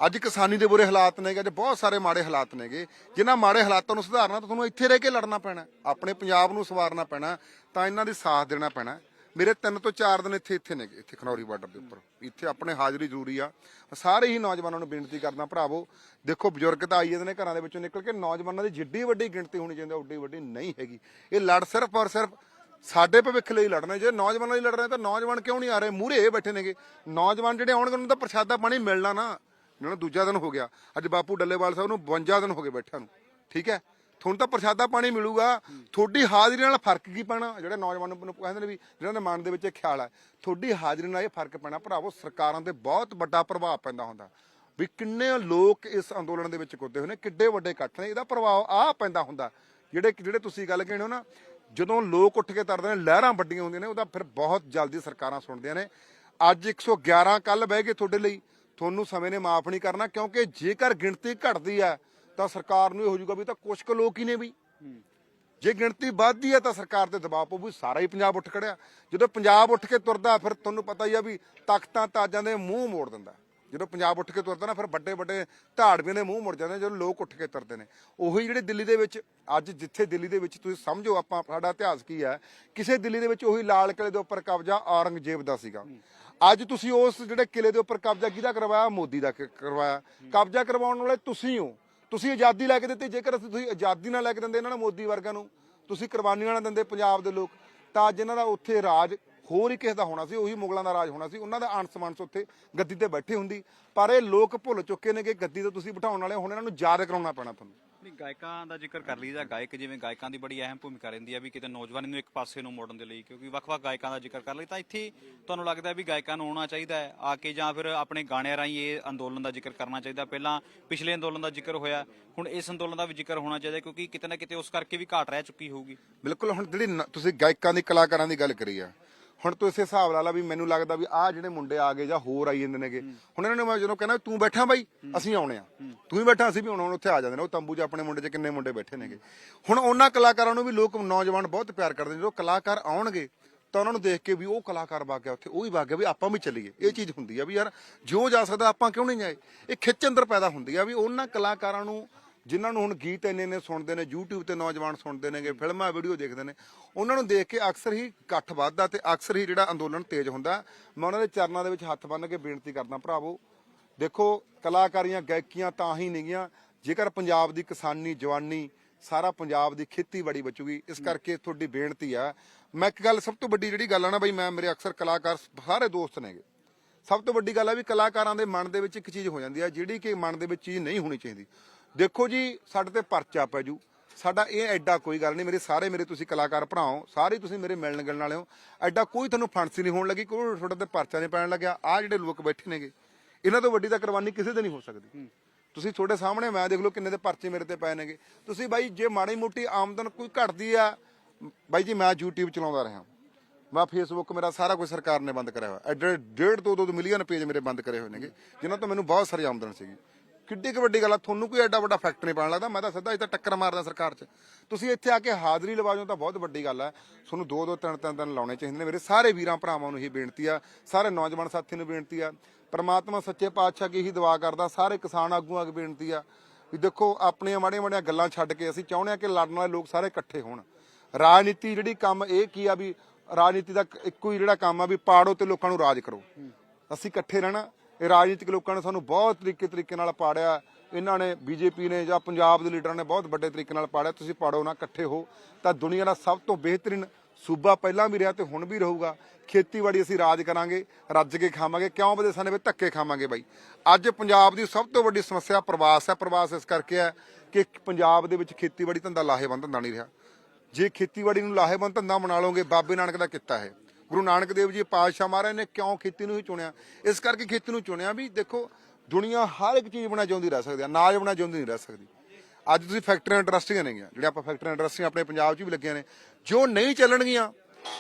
ਅੱਜ ਕਿਸਾਨੀ ਦੇ ਬੁਰੇ ਹਾਲਾਤ ਨੇਗੇ, ਅੱਜ ਬਹੁਤ ਸਾਰੇ ਮਾੜੇ ਹਾਲਾਤ ਨੇਗੇ। ਜਿਨ੍ਹਾਂ ਮਾੜੇ ਹਾਲਾਤਾਂ ਨੂੰ ਸੁਧਾਰਨਾ ਤਾਂ ਤੁਹਾਨੂੰ ਇੱਥੇ ਰਹਿ ਕੇ ਲੜਨਾ ਪੈਣਾ। ਆਪਣੇ ਪੰਜਾਬ ਨੂੰ ਸਵਾਰਨਾ ਪੈਣਾ, ਤਾਂ ਇਹਨਾਂ ਦੀ ਸਾਥ ਦੇਣਾ ਪੈਣਾ। ਮੇਰੇ ਤਿੰਨ ਤੋਂ ਚਾਰ ਦਿਨ ਇੱਥੇ ਇੱਥੇ ਨੇਗੇ, ਇੱਥੇ ਖਨੌਰੀ ਬਾਰਡਰ ਦੇ ਉੱਪਰ। ਇੱਥੇ ਆਪਣੇ ਹਾਜ਼ਰੀ ਜ਼ਰੂਰੀ ਆ। ਸਾਰੇ ਹੀ ਨੌਜਵਾਨਾਂ ਨੂੰ ਬੇਨਤੀ ਕਰਦਾ, ਭਰਾਵੋ, ਦੇਖੋ, ਬਜ਼ੁਰਗ ਤਾਂ ਆਈਏ ਜਾਂਦੇ ਨੇ ਘਰਾਂ ਦੇ ਵਿੱਚੋਂ ਨਿਕਲ ਕੇ ਨੌਜਵਾਨਾਂ ਦੀ ਜਿੱਡੀ ਵੱਡੀ ਗਿਣਤੀ ਹੋਣੀ ਚਾਹੀਦੀ ਉੱਡੀ ਵੱਡੀ ਨਹੀਂ ਹੈਗੀ। ਇਹ ਲੜ ਸਿਰਫ ਔਰ ਸਿਰਫ ਸਾਡੇ ਭਵਿੱਖ ਲਈ ਲੜਨਾ ਜੇ ਨੌਜਵਾਨਾਂ ਲਈ ਲੜ ਰਹੇ ਤਾਂ ਨੌਜਵਾਨ ਕਿਉਂ ਨਹੀਂ ਆ ਰਹੇ? ਮੂਹਰੇ ਇਹ ਬੈਠੇ ਨੇਗੇ। ਨੌਜਵਾਨ ਜਿਹੜੇ ਆਉਣਗੇ, ਉਹਨਾਂ ਦਾ ਪ੍ਰਸ਼ਾਦਾ ਪਾਣੀ ਮਿਲਣਾ ਨਾ। ਇਹਨਾਂ ਦੂਜਾ ਦਿਨ ਹੋ ਗਿਆ। ਅੱਜ ਬਾਪੂ ਡੱਲੇਵਾਲ ਸਾਹਿਬ ਨੂੰ 52 ਦਿਨ ਹੋ ਗਏ ਬੈਠਿਆਂ ਨੂੰ। ਠੀਕ ਹੈ? ਤੁਹਾਨੂੰ ਤਾਂ ਪ੍ਰਸ਼ਾਦਾ ਪਾਣੀ ਮਿਲੂਗਾ। ਤੁਹਾਡੀ ਹਾਜ਼ਰੀ ਨਾਲ ਫ਼ਰਕ ਕੀ ਪੈਣਾ? ਜਿਹੜੇ ਨੌਜਵਾਨ ਨੂੰ ਕਹਿੰਦੇ ਨੇ ਵੀ ਜਿਹਨਾਂ ਦੇ ਮਨ ਦੇ ਵਿੱਚ ਇਹ ਖਿਆਲ ਹੈ, ਤੁਹਾਡੀ ਹਾਜ਼ਰੀ ਨਾਲ ਇਹ ਫ਼ਰਕ ਪੈਣਾ। ਭਰਾਵੋ, ਸਰਕਾਰਾਂ ਤੇ ਬਹੁਤ ਵੱਡਾ ਪ੍ਰਭਾਵ ਪੈਂਦਾ ਹੁੰਦਾ। ਵੀ ਕਿੰਨੇ ਲੋਕ ਇਸ ਅੰਦੋਲਨ ਦੇ ਵਿੱਚ ਕੁੱਦੇ ਹੋਏ ਨੇ, ਕਿੱਡੇ ਵੱਡੇ ਇਕੱਠ ਨੇ, ਇਹਦਾ ਪ੍ਰਭਾਵ ਆ ਪੈਂਦਾ ਹੁੰਦਾ। ਜਿਹੜੇ ਜਿਹੜੇ ਤੁਸੀਂ ਗੱਲ ਕਹਿਣੇ ਹੋ ਨਾ, ਜਦੋਂ ਲੋਕ ਉੱਠ ਕੇ ਤਰਦੇ ਨੇ, ਲਹਿਰਾਂ ਵੱਡੀਆਂ ਹੁੰਦੀਆਂ ਨੇ, ਉਹਦਾ ਫਿਰ ਬਹੁਤ ਜਲਦੀ ਸਰਕਾਰਾਂ ਸੁਣਦੀਆਂ ਨੇ। ਅੱਜ 111 ਕੱਲ ਬਹਿ ਗਏ ਤੁਹਾਡੇ ਲਈ। ਤੁਹਾਨੂੰ ਸਮੇਂ ਨੇ ਮਾਫ ਨਹੀਂ ਕਰਨਾ, ਕਿਉਂਕਿ ਜੇਕਰ ਗਿਣਤੀ ਘਟਦੀ ਹੈ ਤਾਂ ਸਰਕਾਰ ਨੂੰ ਇਹ ਹੋ ਜਾਊਗਾ ਵੀ ਤਾਂ ਕੁਝ ਕੁ ਲੋਕ ਹੀ ਨੇ ਵੀ ਜੇ ਗਿਣਤੀ ਵੱਧਦੀ ਹੈ ਤਾਂ ਸਰਕਾਰ ਤੇ ਦਬਾਅ ਪਊ, ਵੀ ਸਾਰਾ ਹੀ ਪੰਜਾਬ ਉੱਠ ਖੜਿਆ। ਜਦੋਂ ਪੰਜਾਬ ਉੱਠ ਕੇ ਤੁਰਦਾ, ਫਿਰ ਤੁਹਾਨੂੰ ਪਤਾ ਹੀ ਆ ਵੀ ਤਖਤਾਂ ਤਾਜਾਂ ਦੇ ਮੂੰਹ ਮੋੜ ਦਿੰਦਾ। ਜਦੋਂ ਪੰਜਾਬ ਉੱਠ ਕੇ ਤੁਰਦਾ ਨਾ, ਫਿਰ ਵੱਡੇ ਵੱਡੇ ਧਾੜਵੀਆਂ ਦੇ ਮੂੰਹ ਮੁੜ ਜਾਂਦੇ ਨੇ, ਜਦੋਂ ਲੋਕ ਉੱਠ ਕੇ ਤੁਰਦੇ ਨੇ। ਉਹੀ ਜਿਹੜੇ ਦਿੱਲੀ ਦੇ ਵਿੱਚ, ਅੱਜ ਜਿੱਥੇ ਦਿੱਲੀ ਦੇ ਵਿੱਚ ਤੁਸੀਂ ਸਮਝੋ ਆਪਾਂ, ਸਾਡਾ ਇਤਿਹਾਸ ਕੀ ਹੈ, ਕਿਸੇ ਦਿੱਲੀ ਦੇ ਵਿੱਚ ਉਹੀ ਲਾਲ ਕਿਲੇ ਦੇ ਉੱਪਰ ਕਬਜ਼ਾ ਔਰੰਗਜ਼ੇਬ ਦਾ ਸੀਗਾ। ਅੱਜ ਤੁਸੀਂ ਉਸ ਜਿਹੜੇ ਕਿਲੇ ਦੇ ਉੱਪਰ ਕਬਜ਼ਾ ਕਿਹਦਾ ਕਰਵਾਇਆ? ਮੋਦੀ ਦਾ ਕਰਵਾਇਆ। ਕਬਜ਼ਾ ਕਰਵਾਉਣ ਵਾਲੇ ਤੁਸੀਂ ਹੋ। ਤੁਸੀਂ ਆਜ਼ਾਦੀ ਲੈ ਕੇ ਦਿੱਤੀ, ਜੇਕਰ ਅਸੀਂ ਤੁਸੀਂ ਆਜ਼ਾਦੀ ਨਾਲ ਲੈ ਕੇ ਦਿੰਦੇ ਇਹਨਾਂ ਨੂੰ, ਮੋਦੀ ਵਰਗਾਂ ਨੂੰ, ਤੁਸੀਂ ਕੁਰਬਾਨੀਆਂ ਨਾਲ ਦਿੰਦੇ ਪੰਜਾਬ ਦੇ ਲੋਕ, ਤਾਂ ਅੱਜ ਇਹਨਾਂ ਦਾ ਉੱਥੇ ਰਾਜ ਹੋਰ ਹੀ ਕਿਸੇ ਦਾ ਹੋਣਾ ਸੀ, ਉਹੀ ਮੁਗਲਾਂ ਦਾ ਰਾਜ ਹੋਣਾ ਸੀ, ਉਹਨਾਂ ਦਾ ਅੰਸ ਮਾਨਸ ਉੱਥੇ, ਗੱਦੀ ਤੇ ਬੈਠੇ ਹੁੰਦੀ। ਪਰ ਇਹ ਲੋਕ ਭੁੱਲ ਚੁੱਕੇ ਨੇ ਕਿ ਗੱਦੀ ਤੇ ਤੁਸੀਂ ਬਿਠਾਉਣ ਵਾਲੇ ਹੁਣ ਇਹਨਾਂ ਨੂੰ ਯਾਦ ਕਰਾਉਣਾ ਪੈਣਾ ਤੁਹਾਨੂੰ। ਨਹੀਂ, ਗਾਇਕਾਂ ਦਾ ਜ਼ਿਕਰ ਕਰ ਲਈਦਾ, ਗਾਇਕ ਜਿਵੇਂ ਗਾਇਕਾਂ ਦੀ ਬੜੀ ਅਹਿਮ ਭੂਮਿਕਾ ਰਹਿੰਦੀ ਹੈ ਵੀ ਕਿਤੇ ਨੌਜਵਾਨੀ ਨੂੰ ਇੱਕ ਪਾਸੇ ਨੂੰ ਮੋੜਨ ਦੇ ਲਈ, ਕਿਉਂਕਿ ਵੱਖ-ਵੱਖ ਗਾਇਕਾਂ ਦਾ ਜ਼ਿਕਰ ਕਰ ਲਈ, ਤਾਂ ਇੱਥੇ ਤੁਹਾਨੂੰ ਲੱਗਦਾ ਵੀ ਗਾਇਕਾਂ ਨੂੰ ਆਉਣਾ ਚਾਹੀਦਾ ਹੈ, ਆ ਕੇ ਜਾਂ ਫਿਰ ਆਪਣੇ ਗਾਣਿਆਂ ਰਾਹੀਂ ਇਹ ਅੰਦੋਲਨ ਦਾ ਜ਼ਿਕਰ ਕਰਨਾ ਚਾਹੀਦਾ। ਪਹਿਲਾਂ ਪਿਛਲੇ ਅੰਦੋਲਨ ਦਾ ਜ਼ਿਕਰ ਹੋਇਆ, ਹੁਣ ਇਸ ਅੰਦੋਲਨ ਦਾ ਵੀ ਜ਼ਿਕਰ ਹੋਣਾ ਚਾਹੀਦਾ, ਕਿਉਂਕਿ ਕਿਤੇ ਨਾ ਕਿਤੇ ਉਸ ਕਰਕੇ ਵੀ ਘਾਟ ਰਹਿ ਚੁੱਕੀ ਹੋਊਗੀ। ਬਿਲਕੁਲ, ਹੁਣ ਜਿਹੜੀ ਨ- ਤੁਸੀਂ ਗਾਇਕਾਂ ਦੀ, ਕਲਾਕਾਰਾਂ ਦੀ ਗੱਲ ਕਰੀ ਆ ਹੁਣ ਤੂੰ ਇਸੇ ਹਿਸਾਬ ਲਾ ਲਾ ਵੀ ਮੈਨੂੰ ਲੱਗਦਾ ਵੀ ਆਹ ਜਿਹੜੇ ਮੁੰਡੇ ਆ ਗਏ ਜਾਂ ਹੋਰ ਆਈ ਜਾਂਦੇ ਨੇਗੇ। ਹੁਣ ਇਹਨਾਂ ਨੂੰ ਮੈਂ ਜਦੋਂ ਕਹਿੰਦਾ ਤੂੰ ਬੈਠਾ ਬਾਈ ਅਸੀਂ ਆਉਣੇ ਆ। ਤੂੰ ਹੀ ਬੈਠਾ ਅਸੀਂ ਵੀ ਆਉਣਾ ਹੁਣ ਉੱਥੇ ਆ ਜਾਂਦੇ ਨੇ। ਉਹ ਤੰਬੂ 'ਚ ਆਪਣੇ ਮੁੰਡੇ 'ਚ ਕਿੰਨੇ ਮੁੰਡੇ ਬੈਠੇ ਨੇਗੇ। ਹੁਣ ਉਹਨਾਂ ਕਲਾਕਾਰਾਂ ਨੂੰ ਵੀ ਲੋਕ ਨੌਜਵਾਨ ਬਹੁਤ ਪਿਆਰ ਕਰਦੇ ਨੇ। ਜਦੋਂ ਕਲਾਕਾਰ ਆਉਣਗੇ ਤਾਂ ਉਹਨਾਂ ਨੂੰ ਦੇਖ ਕੇ ਵੀ ਉਹ ਕਲਾਕਾਰ ਵਗ ਗਿਆ ਉੱਥੇ। ਉਹ ਵੀ ਵਗ ਗਿਆ ਵੀ ਆਪਾਂ ਵੀ ਚੱਲੀਏ। ਇਹ ਚੀਜ਼ ਹੁੰਦੀ ਆ ਵੀ ਯਾਰ ਜਿਉਂ ਜਾ ਸਕਦਾ ਆਪਾਂ ਕਿਉਂ ਨਹੀਂ ਜਾਏ? ਇਹ ਖਿੱਚ ਅੰਦਰ ਪੈਦਾ ਹੁੰਦੀ ਆ ਵੀ ਉਹਨਾਂ ਕਲਾਕਾਰਾਂ ਨੂੰ ਜਿਨ੍ਹਾਂ ਨੂੰ ਹੁਣ ਗੀਤ ਇੰਨੇ ਇੰਨੇ ਸੁਣਦੇ ਨੇ, YouTube ਤੇ ਨੌਜਵਾਨ ਸੁਣਦੇ ਨੇਗੇ, ਫਿਲਮਾਂ, ਵੀਡੀਓ ਦੇਖਦੇ ਨੇ, ਉਹਨਾਂ ਨੂੰ ਦੇਖ ਕੇ ਅਕਸਰ ਹੀ ਇਕੱਠ ਵੱਧਦਾ ਤੇ ਅਕਸਰ ਹੀ ਜਿਹੜਾ ਅੰਦੋਲਨ ਤੇਜ਼ ਹੁੰਦਾ। ਮੈਂ ਉਹਨਾਂ ਦੇ ਚਰਨਾਂ ਦੇ ਵਿੱਚ ਹੱਥ ਬੰਨ੍ਹ ਕੇ ਬੇਨਤੀ ਕਰਦਾ ਭਰਾਵੋ, ਦੇਖੋ, ਕਲਾਕਾਰੀਆਂ ਗਾਇਕੀਆਂ ਤਾਂ ਹੀ ਨੇਗੀਆਂ ਜੇਕਰ ਪੰਜਾਬ ਦੀ ਕਿਸਾਨੀ, ਜਵਾਨੀ, ਸਾਰਾ ਪੰਜਾਬ ਦੀ ਖੇਤੀਬਾੜੀ ਬਚੂਗੀ, ਇਸ ਕਰਕੇ ਤੁਹਾਡੀ ਬੇਨਤੀ ਆ। ਮੈਂ ਇੱਕ ਗੱਲ, ਸਭ ਤੋਂ ਵੱਡੀ ਜਿਹੜੀ ਗੱਲ ਆ ਨਾ ਬਈ, ਮੈਂ, ਮੇਰੇ ਅਕਸਰ ਕਲਾਕਾਰ ਸਾਰੇ ਦੋਸਤ ਨੇਗੇ। ਸਭ ਤੋਂ ਵੱਡੀ ਗੱਲ ਹੈ ਵੀ ਕਲਾਕਾਰਾਂ ਦੇ ਮਨ ਦੇ ਵਿੱਚ ਇੱਕ ਚੀਜ਼ ਹੋ ਜਾਂਦੀ ਹੈ ਜਿਹੜੀ ਕਿ ਮਨ ਦੇ ਵਿੱਚ ਚੀਜ਼ ਨਹੀਂ ਹੋਣੀ ਚਾਹੀਦੀ। ਦੇਖੋ ਜੀ ਸਾਡੇ ਤੇ ਪਰਚਾ ਪੈ ਜੂ। ਸਾਡਾ ਇਹ ਐਡਾ ਕੋਈ ਗੱਲ ਨਹੀਂ ਮੇਰੇ ਸਾਰੇ ਮੇਰੇ ਤੁਸੀਂ ਕਲਾਕਾਰ ਭਰਾਓ ਸਾਰੇ ਤੁਸੀਂ ਮੇਰੇ ਮਿਲਣ ਗਿਲਣ ਵਾਲੇ ਹੋ। ਐਡਾ ਕੋਈ ਤੁਹਾਨੂੰ ਫਾਂਸੀ ਨਹੀਂ ਹੋਣ ਲੱਗੀ ਕੋਈ ਤੁਹਾਡੇ ਤੇ ਪਰਚਾ ਨਹੀਂ ਪੈਣ ਲੱਗਿਆ। ਆ ਜਿਹੜੇ ਲੋਕ ਬੈਠੇ ਨੇਗੇ ਇਹਨਾਂ ਤੋਂ ਵੱਡੀ ਤਾਂ ਕੁਰਬਾਨੀ ਕਿਸੇ ਦੇ ਨਹੀਂ ਹੋ ਸਕਦੀ। ਤੁਸੀਂ ਤੁਹਾਡੇ ਸਾਹਮਣੇ ਮੈਂ ਦੇਖ ਲਓ ਕਿੰਨੇ ਦੇ ਪਰਚੇ ਮੇਰੇ ਤੇ ਪਏ ਨੇਗੇ। ਤੁਸੀਂ ਬਾਈ ਜੇ ਮਾੜੀ ਮੋਟੀ ਆਮਦਨ ਕੋਈ ਘਟਦੀ ਆ ਬਾਈ ਜੀ ਮੈਂ YouTube ਚਲਾਉਂਦਾ ਰਿਹਾ। ਮੈਂ ਫੇਸਬੁੱਕ ਮੇਰਾ ਸਾਰਾ ਕੁਝ ਸਰਕਾਰ ਨੇ ਬੰਦ ਕਰਿਆ ਹੋਇਆ। ਐਡੇ ਡੇਢ ਤੋਂ 2 ਮਿਲੀਅਨ ਪੇਜ ਮੇਰੇ ਬੰਦ ਕਰੇ ਹੋਏ ਨੇਗੇ ਜਿਨ੍ਹਾਂ ਤੋਂ ਮੈਨੂੰ ਬਹੁਤ ਸਾਰੀ ਆਮਦਨ ਸੀਗੀ। ਕਿੱਡੀ ਕੁ ਵੱਡੀ ਗੱਲ ਆ, ਤੁਹਾਨੂੰ ਕੋਈ ਐਡਾ ਵੱਡਾ ਫੈਕਟ ਨਹੀਂ ਪਾਣ ਲੱਗਦਾ। ਮੈਂ ਤਾਂ ਸਿੱਧਾ ਇੱਥੇ ਟੱਕਰ ਮਾਰਦਾ ਸਰਕਾਰ 'ਚ। ਤੁਸੀਂ ਇੱਥੇ ਆ ਕੇ ਹਾਜ਼ਰੀ ਲਵਾਜੋ ਤਾਂ ਬਹੁਤ ਵੱਡੀ ਗੱਲ ਹੈ ਤੁਹਾਨੂੰ ਦੋ ਦੋ ਤਿੰਨ ਤਿੰਨ ਦਿਨ ਲਾਉਣੇ ਚਾਹੀਦੇ ਨੇ। ਮੇਰੇ ਸਾਰੇ ਵੀਰਾਂ ਭਰਾਵਾਂ ਨੂੰ ਇਹ ਬੇਨਤੀ ਆ, ਸਾਰੇ ਨੌਜਵਾਨ ਸਾਥੀ ਨੂੰ ਬੇਨਤੀ ਆ। ਪਰਮਾਤਮਾ ਸੱਚੇ ਪਾਤਸ਼ਾਹ ਕੀ ਹੀ ਦੁਆ ਕਰਦਾ, ਸਾਰੇ ਕਿਸਾਨ ਆਗੂਆਂ ਅੱਗੇ ਬੇਨਤੀ ਆ ਵੀ ਦੇਖੋ, ਆਪਣੀਆਂ ਮਾੜੀਆਂ ਮਾੜੀਆਂ ਗੱਲਾਂ ਛੱਡ ਕੇ ਅਸੀਂ ਚਾਹੁੰਦੇ ਆ ਕਿ ਲੜਨ ਵਾਲੇ ਲੋਕ ਸਾਰੇ ਇਕੱਠੇ ਹੋਣ। ਰਾਜਨੀਤੀ ਜਿਹੜੀ ਕੰਮ ਇਹ ਕੀ ਆ ਵੀ ਰਾਜਨੀਤੀ ਦਾ ਇੱਕੋ ਹੀ ਜਿਹੜਾ ਕੰਮ ਆ ਵੀ ਪਾੜੋ ਤੇ ਲੋਕਾਂ ਨੂੰ ਰਾਜ ਕਰੋ। ਅਸੀਂ ਇਕੱਠੇ ਰਹਿਣਾ ਇਹ ਰਾਜਨੀਤਿਕ ਲੋਕਾਂ ਨੇ ਸਾਨੂੰ ਬਹੁਤ ਤਰੀਕੇ ਤਰੀਕੇ ਨਾਲ ਪਾੜਿਆ। ਇਹਨਾਂ ਨੇ ਬੀਜੇਪੀ ਨੇ ਜਾਂ ਪੰਜਾਬ ਦੇ ਲੀਡਰਾਂ ਨੇ ਬਹੁਤ ਵੱਡੇ ਤਰੀਕੇ ਨਾਲ ਪਾੜਿਆ। ਤੁਸੀਂ ਪਾੜੋ ਨਾ, ਇਕੱਠੇ ਹੋ। ਤਾਂ ਦੁਨੀਆ ਦਾ ਸਭ ਤੋਂ ਬਿਹਤਰੀਨ ਸੂਬਾ ਪਹਿਲਾਂ ਵੀ ਰਿਹਾ ਤੇ ਹੁਣ ਵੀ ਰਹੂਗਾ। ਖੇਤੀਬਾੜੀ ਅਸੀਂ ਰਾਜ ਕਰਾਂਗੇ, ਰੱਜ ਕੇ ਖਾਵਾਂਗੇ। ਕਿਉਂ ਵਿਦੇਸ਼ਾਂ ਦੇ ਵਿੱਚ? ਧੱਕੇ ਖਾਵਾਂਗੇ ਬਾਈ। ਅੱਜ ਪੰਜਾਬ ਦੀ ਸਭ ਤੋਂ ਵੱਡੀ ਸਮੱਸਿਆ ਪ੍ਰਵਾਸ ਹੈ। ਪ੍ਰਵਾਸ ਇਸ ਕਰਕੇ ਹੈ ਕਿ ਪੰਜਾਬ ਦੇ ਵਿੱਚ ਖੇਤੀਬਾੜੀ ਧੰਦਾ ਲਾਹੇਵੰਦ ਧੰਦਾ ਨਹੀਂ ਰਿਹਾ। ਜੇ ਖੇਤੀਬਾੜੀ ਨੂੰ ਲਾਹੇਵੰਦ ਧੰਦਾ ਬਣਾ ਲਓਗੇ, ਬਾਬੇ ਨਾਨਕ ਦਾ ਕਿੱਤਾ ਹੈ। ਗੁਰੂ ਨਾਨਕ ਦੇਵ ਜੀ ਪਾਤਸ਼ਾਹ ਮਹਾਰਾਜ ਨੇ ਕਿਉਂ ਖੇਤੀ ਨੂੰ ਹੀ ਚੁਣਿਆ? ਇਸ ਕਰਕੇ ਖੇਤੀ ਨੂੰ ਚੁਣਿਆ ਵੀ ਦੇਖੋ, ਦੁਨੀਆ ਹਰ ਇੱਕ ਚੀਜ਼ ਬਣਾ ਚਾਹੁੰਦੀ ਰਹਿ ਸਕਦੀ ਆ ਨਾਜ ਬਣਾ ਚਾਹੁੰਦੀ ਨਹੀਂ ਰਹਿ ਸਕਦੀ। ਅੱਜ ਤੁਸੀਂ ਫੈਕਟਰੀਆਂ ਇੰਡਸਟਰੀਆਂ ਨੇਗੀਆਂ ਜਿਹੜੇ ਆਪਾਂ ਫੈਕਟਰੀਆਂ ਇੰਡਸਟਰੀਆਂ ਆਪਣੇ ਪੰਜਾਬ 'ਚ ਵੀ ਲੱਗੀਆਂ ਨੇ, ਜੋ ਨਹੀਂ ਚੱਲਣਗੀਆਂ,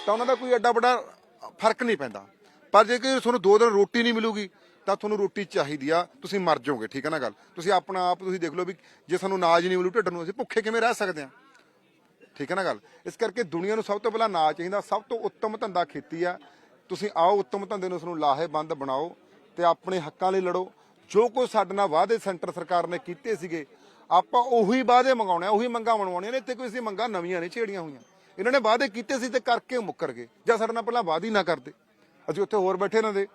ਤਾਂ ਉਹਨਾਂ ਦਾ ਕੋਈ ਐਡਾ ਵੱਡਾ ਫ਼ਰਕ ਨਹੀਂ ਪੈਂਦਾ। ਪਰ ਜੇ ਕਿ ਤੁਹਾਨੂੰ ਦੋ ਦਿਨ ਰੋਟੀ ਨਹੀਂ ਮਿਲੂਗੀ, ਤਾਂ ਤੁਹਾਨੂੰ ਰੋਟੀ ਚਾਹੀਦੀ ਆ, ਤੁਸੀਂ ਮਰ ਜਾਓਗੇ, ਠੀਕ ਹੈ ਨਾ ਗੱਲ? ਤੁਸੀਂ ਆਪਣਾ ਆਪ ਤੁਸੀਂ ਦੇਖ ਲਓ ਵੀ ਜੇ ਸਾਨੂੰ ਨਾਜ ਨਹੀਂ ਮਿਲੂ, ਢਿੱਡ ਨੂੰ ਅਸੀਂ ਭੁੱਖੇ ਕਿਵੇਂ ਰਹਿ ਸਕਦੇ ਹਾਂ ਠੀਕ ਹੈ ਨਾ ਗੱਲ? ਇਸ ਕਰਕੇ ਦੁਨੀਆ ਨੂੰ ਸਭ ਤੋਂ ਪਹਿਲਾਂ ਨਾ ਚਾਹੀਦਾ, ਸਭ ਤੋਂ ਉੱਤਮ ਧੰਦਾ ਖੇਤੀ ਆ। ਤੁਸੀਂ ਆਓ, ਉੱਤਮ ਧੰਦੇ ਨੂੰ ਉਸ ਨੂੰ ਲਾਹੇਬੰਦ ਬਣਾਓ ਤੇ ਆਪਣੇ ਹੱਕਾਂ ਲਈ ਲੜੋ। ਜੋ ਕੁਝ ਸਾਡੇ ਨਾਲ ਵਾਅਦੇ ਸੈਂਟਰ ਸਰਕਾਰ ਨੇ ਕੀਤੇ ਸੀਗੇ, ਆਪਾਂ ਉਹੀ ਵਾਅਦੇ ਮੰਗਾਉਣੇ ਆ, ਉਹੀ ਮੰਗਾਂ ਮਨਵਾਉਣੀਆਂ ਨੇ ਇੱਥੇ ਕੋਈ ਅਸੀਂ ਮੰਗਾਂ ਨਵੀਆਂ ਨਹੀਂ ਛੇੜੀਆਂ ਹੋਈਆਂ। ਇਹਨਾਂ ਨੇ ਵਾਅਦੇ ਕੀਤੇ ਸੀ ਤੇ ਕਰਕੇ ਮੁੱਕਰ ਗਏ, ਜਾਂ ਸਾਡੇ ਨਾਲ ਪਹਿਲਾਂ ਵਾਅਦੇ ਹੀ ਨਾ ਕਰਦੇ। ਅਸੀਂ ਉੱਥੇ ਹੋਰ ਬੈਠੇ ਨਾ ਦੇ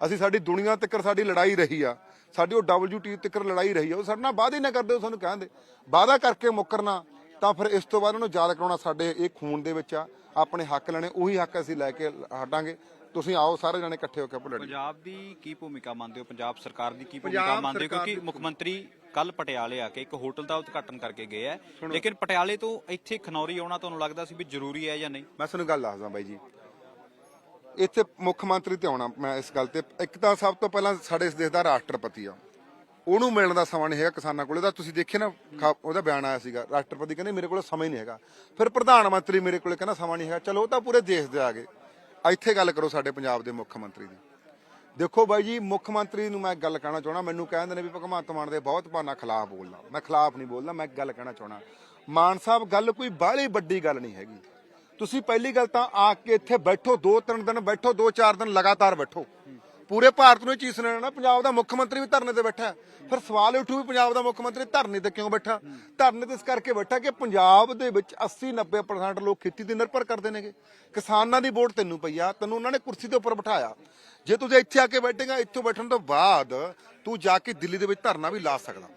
ਅਸੀਂ ਸਾਡੀ ਦੁਨੀਆ ਤੱਕਰ ਸਾਡੀ ਲੜਾਈ ਰਹੀ ਆ। ਸਾਡੀ ਉਹ WT ਤੱਕ ਲੜਾਈ ਰਹੀ ਆ, ਉਹ ਸਾਡੇ ਨਾਲ ਵਾਅਦੇ ਹੀ ਨਾ ਕਰਦੇ, ਉਹ ਸਾਨੂੰ ਕਹਿੰਦੇ। ਵਾਅਦਾ ਕਰਕੇ ਮੁੱਕਰਨਾ ਤਾਂ ਫਿਰ ਇਸ ਤੋਂ ਬਾਅਦ ਉਹਨੂੰ ਯਾਦ ਕਰਾਉਣਾ ਸਾਡੇ ਇਹ ਖੂਨ ਦੇ ਵਿੱਚ ਆ। ਆਪਣੇ ਹੱਕ ਲੈਣੇ ਉਹੀ ਹੱਕ ਅਸੀਂ ਲੈ ਕੇ ਹਟਾਂਗੇ। ਤੁਸੀਂ ਆਓ ਸਾਰੇ ਜਣੇ ਇਕੱਠੇ ਹੋ ਕੇ ਆਪਾਂ ਲੜੀਏ। ਪੰਜਾਬ ਦੀ ਕੀ ਭੂਮਿਕਾ ਮੰਨਦੇ ਹੋ? ਪੰਜਾਬ ਸਰਕਾਰ ਦੀ ਕੀ ਭੂਮਿਕਾ ਮੰਨਦੇ ਹੋ? ਕਿਉਂਕਿ ਮੁੱਖ ਮੰਤਰੀ ਕੱਲ ਪਟਿਆਲੇ ਆ ਕੇ ਇੱਕ ਹੋਟਲ ਦਾ ਉਦਘਾਟਨ ਕਰਕੇ ਗਏ ਆ। ਲੇਕਿਨ ਪਟਿਆਲੇ ਤੋਂ ਇੱਥੇ ਖਨੌਰੀ ਆਉਣਾ ਤੁਹਾਨੂੰ ਲੱਗਦਾ ਸੀ ਵੀ ਜ਼ਰੂਰੀ ਹੈ ਜਾਂ ਨਹੀਂ? ਮੈਂ ਤੁਹਾਨੂੰ ਗੱਲ ਦੱਸਦਾ ਬਾਈ ਜੀ। ਇੱਥੇ ਮੁੱਖ ਮੰਤਰੀ ਤੇ ਆਉਣਾ ਮੈਂ ਇਸ ਗੱਲ ਤੇ। ਇੱਕ ਤਾਂ ਸਭ ਤੋਂ ਪਹਿਲਾਂ ਸਾਡੇ ਇਸ ਦੇਸ਼ ਦਾ ਰਾਸ਼ਟਰਪਤੀ ਆ। ਉਹਨੂੰ ਮਿਲਣ ਦਾ ਸਮਾਂ ਨਹੀਂ ਹੈਗਾ ਕਿਸਾਨਾਂ ਕੋਲੇ। ਤਾਂ ਤੁਸੀਂ ਦੇਖਿਆ ਨਾ, ਖਾ- ਉਹਦਾ ਬਿਆਨ ਆਇਆ ਸੀਗਾ। ਰਾਸ਼ਟਰਪਤੀ ਕਹਿੰਦੇ, ਮੇਰੇ ਕੋਲ ਸਮਾਂ ਹੀ ਨਹੀਂ ਹੈਗਾ। ਫਿਰ ਪ੍ਰਧਾਨ ਮੰਤਰੀ ਮੇਰੇ ਕੋਲੇ ਕਹਿੰਦਾ, ਸਮਾਂ ਨਹੀਂ ਹੈਗਾ। ਚਲੋ, ਉਹ ਤਾਂ ਪੂਰੇ ਦੇਸ਼ ਦੇ ਆ ਗਏ। ਇੱਥੇ ਗੱਲ ਕਰੋ ਸਾਡੇ ਪੰਜਾਬ ਦੇ ਮੁੱਖ ਮੰਤਰੀ ਦੀ। ਦੇਖੋ ਬਾਈ ਜੀ, ਮੁੱਖ ਮੰਤਰੀ ਨੂੰ ਮੈਂ ਇੱਕ ਗੱਲ ਕਹਿਣਾ ਚਾਹਣਾ ਮੈਨੂੰ ਕਹਿੰਦੇ ਨੇ ਵੀ ਭਗਵੰਤ ਮਾਨ ਦੇ ਬਹੁਤ ਭਾਨਾ ਖਿਲਾਫ ਬੋਲਣਾ। ਮੈਂ ਖਿਲਾਫ ਨਹੀਂ ਬੋਲਣਾ ਮੈਂ ਇੱਕ ਗੱਲ ਕਹਿਣਾ ਚਾਹਣਾ ਮਾਨ ਸਾਹਿਬ, ਗੱਲ ਕੋਈ ਬਾਹਲੀ ਵੱਡੀ ਗੱਲ ਨਹੀਂ ਹੈਗੀ। ਤੁਸੀਂ ਪਹਿਲੀ ਗੱਲ ਤਾਂ ਆ ਕੇ ਇੱਥੇ ਬੈਠੋ, ਦੋ ਤਿੰਨ ਦਿਨ ਬੈਠੋ, ਦੋ ਚਾਰ ਦਿਨ ਲਗਾਤਾਰ ਬੈਠੋ। ਪੂਰੇ ਭਾਰਤ ਨੂੰ ਇਹ ਚੀਜ਼ ਸੁਣਾਉਣਾ ਨਾ, ਪੰਜਾਬ ਦਾ ਮੁੱਖ ਮੰਤਰੀ ਵੀ ਧਰਨੇ ਤੇ ਬੈਠਾ ਫਿਰ ਸਵਾਲ ਉੱਠੂ ਵੀ ਪੰਜਾਬ ਦਾ ਮੁੱਖ ਮੰਤਰੀ ਧਰਨੇ ਤੇ ਕਿਉਂ ਬੈਠਾ? ਧਰਨੇ ਤੇ ਇਸ ਕਰਕੇ ਬੈਠਾ ਕਿ ਪੰਜਾਬ ਦੇ ਵਿੱਚ 80 90% ਲੋਕ ਖੇਤੀ ਤੇ ਨਿਰਭਰ ਕਰਦੇ ਨੇਗੇ। ਕਿਸਾਨਾਂ ਦੀ ਵੋਟ ਤੈਨੂੰ ਪਈ ਆ, ਤੈਨੂੰ ਉਹਨਾਂ ਨੇ ਕੁਰਸੀ ਦੇ ਉੱਪਰ ਬਿਠਾਇਆ। ਜੇ ਤੂੰ ਇੱਥੇ ਆ ਕੇ ਬੈਠੇਗਾ, ਇੱਥੋਂ ਬੈਠਣ ਤੋਂ ਬਾਅਦ ਤੂੰ ਜਾ ਕੇ ਦਿੱਲੀ ਦੇ ਵਿੱਚ ਧਰਨਾ ਵੀ ਲਾ ਸਕਦਾ।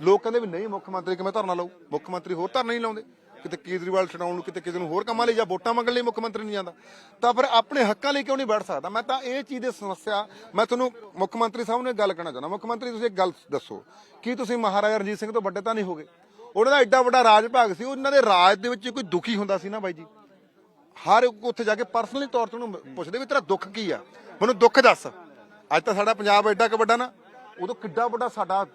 ਲੋਕ ਕਹਿੰਦੇ ਵੀ ਨਹੀਂ, ਮੁੱਖ ਮੰਤਰੀ ਕਿਵੇਂ ਧਰਨਾ ਲਾਊ? ਮੁੱਖ ਮੰਤਰੀ ਹੋਰ ਧਰਨਾ ਨਹੀਂ ਲਾਉਂਦੇ। ਕਿਤੇ ਕੇਜਰੀਵਾਲ ਛਡਾਉਣ ਨੂੰ, ਕਿਤੇ ਕਿਸੇ ਨੂੰ ਹੋਰ ਕੰਮਾਂ ਲਈ ਜਾਂ ਵੋਟਾਂ ਮੰਗਣ ਲਈ ਮੁੱਖ ਮੰਤਰੀ ਨਹੀਂ ਜਾਂਦਾ। ਤਾਂ ਫਿਰ ਆਪਣੇ ਹੱਕਾਂ ਲਈ ਕਿਉਂ ਨਹੀਂ ਬੈਠ ਸਕਦਾ? ਮੈਂ ਤਾਂ ਇਹ ਚੀਜ਼ ਦੀ ਸਮੱਸਿਆ, ਮੈਂ ਤੁਹਾਨੂੰ ਮੁੱਖ ਮੰਤਰੀ ਸਾਹਿਬ ਨੂੰ ਇੱਕ ਗੱਲ ਕਹਿਣਾ ਚਾਹੁੰਦਾ। ਮੁੱਖ ਮੰਤਰੀ, ਤੁਸੀਂ ਇੱਕ ਗੱਲ ਦੱਸੋ, ਕੀ ਤੁਸੀਂ ਮਹਾਰਾਜਾ ਰਣਜੀਤ ਸਿੰਘ ਤੋਂ ਵੱਡੇ ਤਾਂ ਨਹੀਂ ਹੋਗੇ? ਉਹਨਾਂ ਦਾ ਐਡਾ ਵੱਡਾ ਰਾਜ ਭਾਗ ਸੀ ਉਹਨਾਂ ਦੇ ਰਾਜ ਦੇ ਵਿੱਚ ਕੋਈ ਦੁਖੀ ਹੁੰਦਾ ਸੀ ਨਾ ਬਾਈ ਜੀ। ਹਰ ਉੱਥੇ ਜਾ ਕੇ ਪਰਸਨਲੀ ਤੌਰ ਤੇ ਉਹਨੂੰ ਪੁੱਛਦੇ ਵੀ ਤੇਰਾ ਦੁੱਖ ਕੀ ਆ? ਮੈਨੂੰ ਦੁੱਖ ਦੱਸ। ਅੱਜ ਤਾਂ ਸਾਡਾ ਪੰਜਾਬ ਐਡਾ ਕਿ ਵੱਡਾ ਨਾ। ਉਦੋਂ ਕਿੱਡਾ ਵੱਡਾ ਸਾਡਾ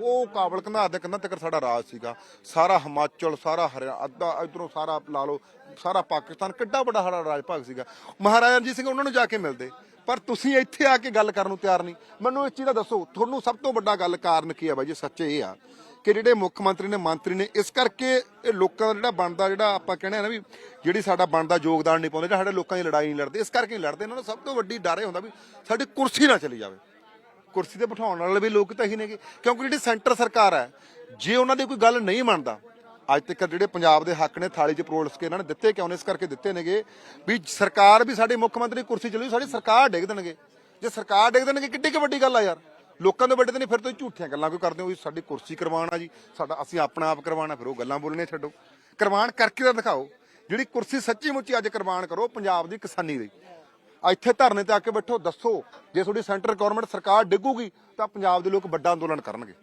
ਉਹ ਕਾਬਲ ਕੰਧਾਰ ਦੇ ਕੰਧਾਂ ਤੱਕ ਸਾਡਾ ਰਾਜ ਸੀਗਾ। ਸਾਰਾ ਹਿਮਾਚਲ, ਸਾਰਾ ਹਰਿਆਣਾ ਅੱਧਾ ਇਧਰੋਂ ਸਾਰਾ ਲਾ ਲਓ, ਸਾਰਾ ਪਾਕਿਸਤਾਨ, ਕਿੱਡਾ ਵੱਡਾ ਸਾਡਾ ਰਾਜ ਭਾਗ ਸੀਗਾ। ਮਹਾਰਾਜਾ ਰਣਜੀਤ ਸਿੰਘ ਉਹਨਾਂ ਨੂੰ ਜਾ ਕੇ ਮਿਲਦੇ। ਪਰ ਤੁਸੀਂ ਇੱਥੇ ਆ ਕੇ ਗੱਲ ਕਰਨ ਨੂੰ ਤਿਆਰ ਨਹੀਂ। ਮੈਨੂੰ ਇਸ ਚੀਜ਼ ਦਾ ਦੱਸੋ, ਤੁਹਾਨੂੰ ਸਭ ਤੋਂ ਵੱਡਾ ਗੱਲ ਕਾਰਨ ਕੀ ਆ ਬਾਈ ਜੀ? ਸੱਚੇ ਇਹ ਆ ਕਿ ਜਿਹੜੇ ਮੁੱਖ ਮੰਤਰੀ ਨੇ ਮੰਤਰੀ ਨੇ, ਇਸ ਕਰਕੇ ਇਹ ਲੋਕਾਂ ਦਾ ਜਿਹੜਾ ਬਣਦਾ, ਜਿਹੜਾ ਆਪਾਂ ਕਹਿੰਦੇ ਆ ਨਾ ਵੀ ਜਿਹੜੀ ਸਾਡਾ ਬਣਦਾ ਯੋਗਦਾਨ ਨਹੀਂ ਪਾਉਂਦੇ, ਜਿਹੜਾ ਸਾਡੇ ਲੋਕਾਂ ਦੀ ਲੜਾਈ ਨਹੀਂ ਲੜਦੇ, ਇਸ ਕਰਕੇ ਨਹੀਂ ਲੜਦੇ। ਇਹਨਾਂ ਨੂੰ ਸਭ ਤੋਂ ਵੱਡੀ ਡਰ ਇਹ ਹੁੰਦਾ ਵੀ ਸਾਡੀ ਕੁਰਸੀ ਨਾ ਚਲੀ ਜਾਵੇ। ਕੁਰਸੀ ਤੇ ਬਿਠਾਉਣ ਵਾਲੇ ਵੀ ਲੋਕ ਤਾਂ ਹੀ ਨੇਗੇ। ਕਿਉਂਕਿ ਜਿਹੜੀ ਸੈਂਟਰ ਸਰਕਾਰ ਹੈ, ਜੇ ਉਹਨਾਂ ਦੀ ਕੋਈ ਗੱਲ ਨਹੀਂ ਮੰਨਦਾ, ਅੱਜ ਤੱਕ ਜਿਹੜੇ ਪੰਜਾਬ ਦੇ ਹੱਕ ਨੇ ਥਾਲੀ 'ਚ ਪਰੋਲਸ ਕੇ ਇਹਨਾਂ ਨੇ ਦਿੱਤੇ, ਕਿਉਂ ਨੇ ਇਸ ਕਰਕੇ ਦਿੱਤੇ ਨੇਗੇ? ਵੀ ਸਰਕਾਰ ਵੀ ਸਾਡੇ ਮੁੱਖ ਮੰਤਰੀ ਕੁਰਸੀ ਚਲੀ ਸਾਡੀ ਸਰਕਾਰ ਡਿੱਗ ਦੇਣਗੇ। ਜੇ ਸਰਕਾਰ ਡਿੱਗ ਦੇਣਗੇ, ਕਿੱਡੀ ਕਿ ਵੱਡੀ ਗੱਲ ਆ ਯਾਰ। ਲੋਕਾਂ ਦੇ ਵੱਡੇ ਤੇ ਨਹੀਂ, ਫਿਰ ਤੁਸੀਂ ਝੂਠੀਆਂ ਗੱਲਾਂ ਕੋਈ ਕਰਦੇ ਹੋ ਵੀ ਸਾਡੀ ਕੁਰਸੀ ਕਰਵਾਉਣਾ ਜੀ, ਸਾਡਾ ਅਸੀਂ ਆਪਣਾ ਆਪ ਕਰਵਾਉਣਾ, ਫਿਰ ਉਹ ਗੱਲਾਂ ਬੋਲਣੇ ਛੱਡੋ। ਕਰਵਾਨ ਕਰਕੇ ਤਾਂ ਦਿਖਾਓ, ਜਿਹੜੀ ਕੁਰਸੀ ਸੱਚੀ ਮੁੱਚੀ ਅੱਜ ਕਰਵਾਨ ਕਰੋ, ਪੰਜਾਬ ਦੀ ਕਿਸਾਨੀ ਦੀ। ਇੱਥੇ ਧਰਨੇ ਤੇ ਆ ਕੇ ਬੈਠੋ, ਦੱਸੋ। ਜੇ ਤੁਹਾਡੀ ਸੈਂਟਰ ਗਵਰਨਮੈਂਟ ਸਰਕਾਰ ਡਿੱਗੂਗੀ, ਤਾਂ ਪੰਜਾਬ ਦੇ ਲੋਕ ਵੱਡਾ ਅੰਦੋਲਨ ਕਰਨਗੇ।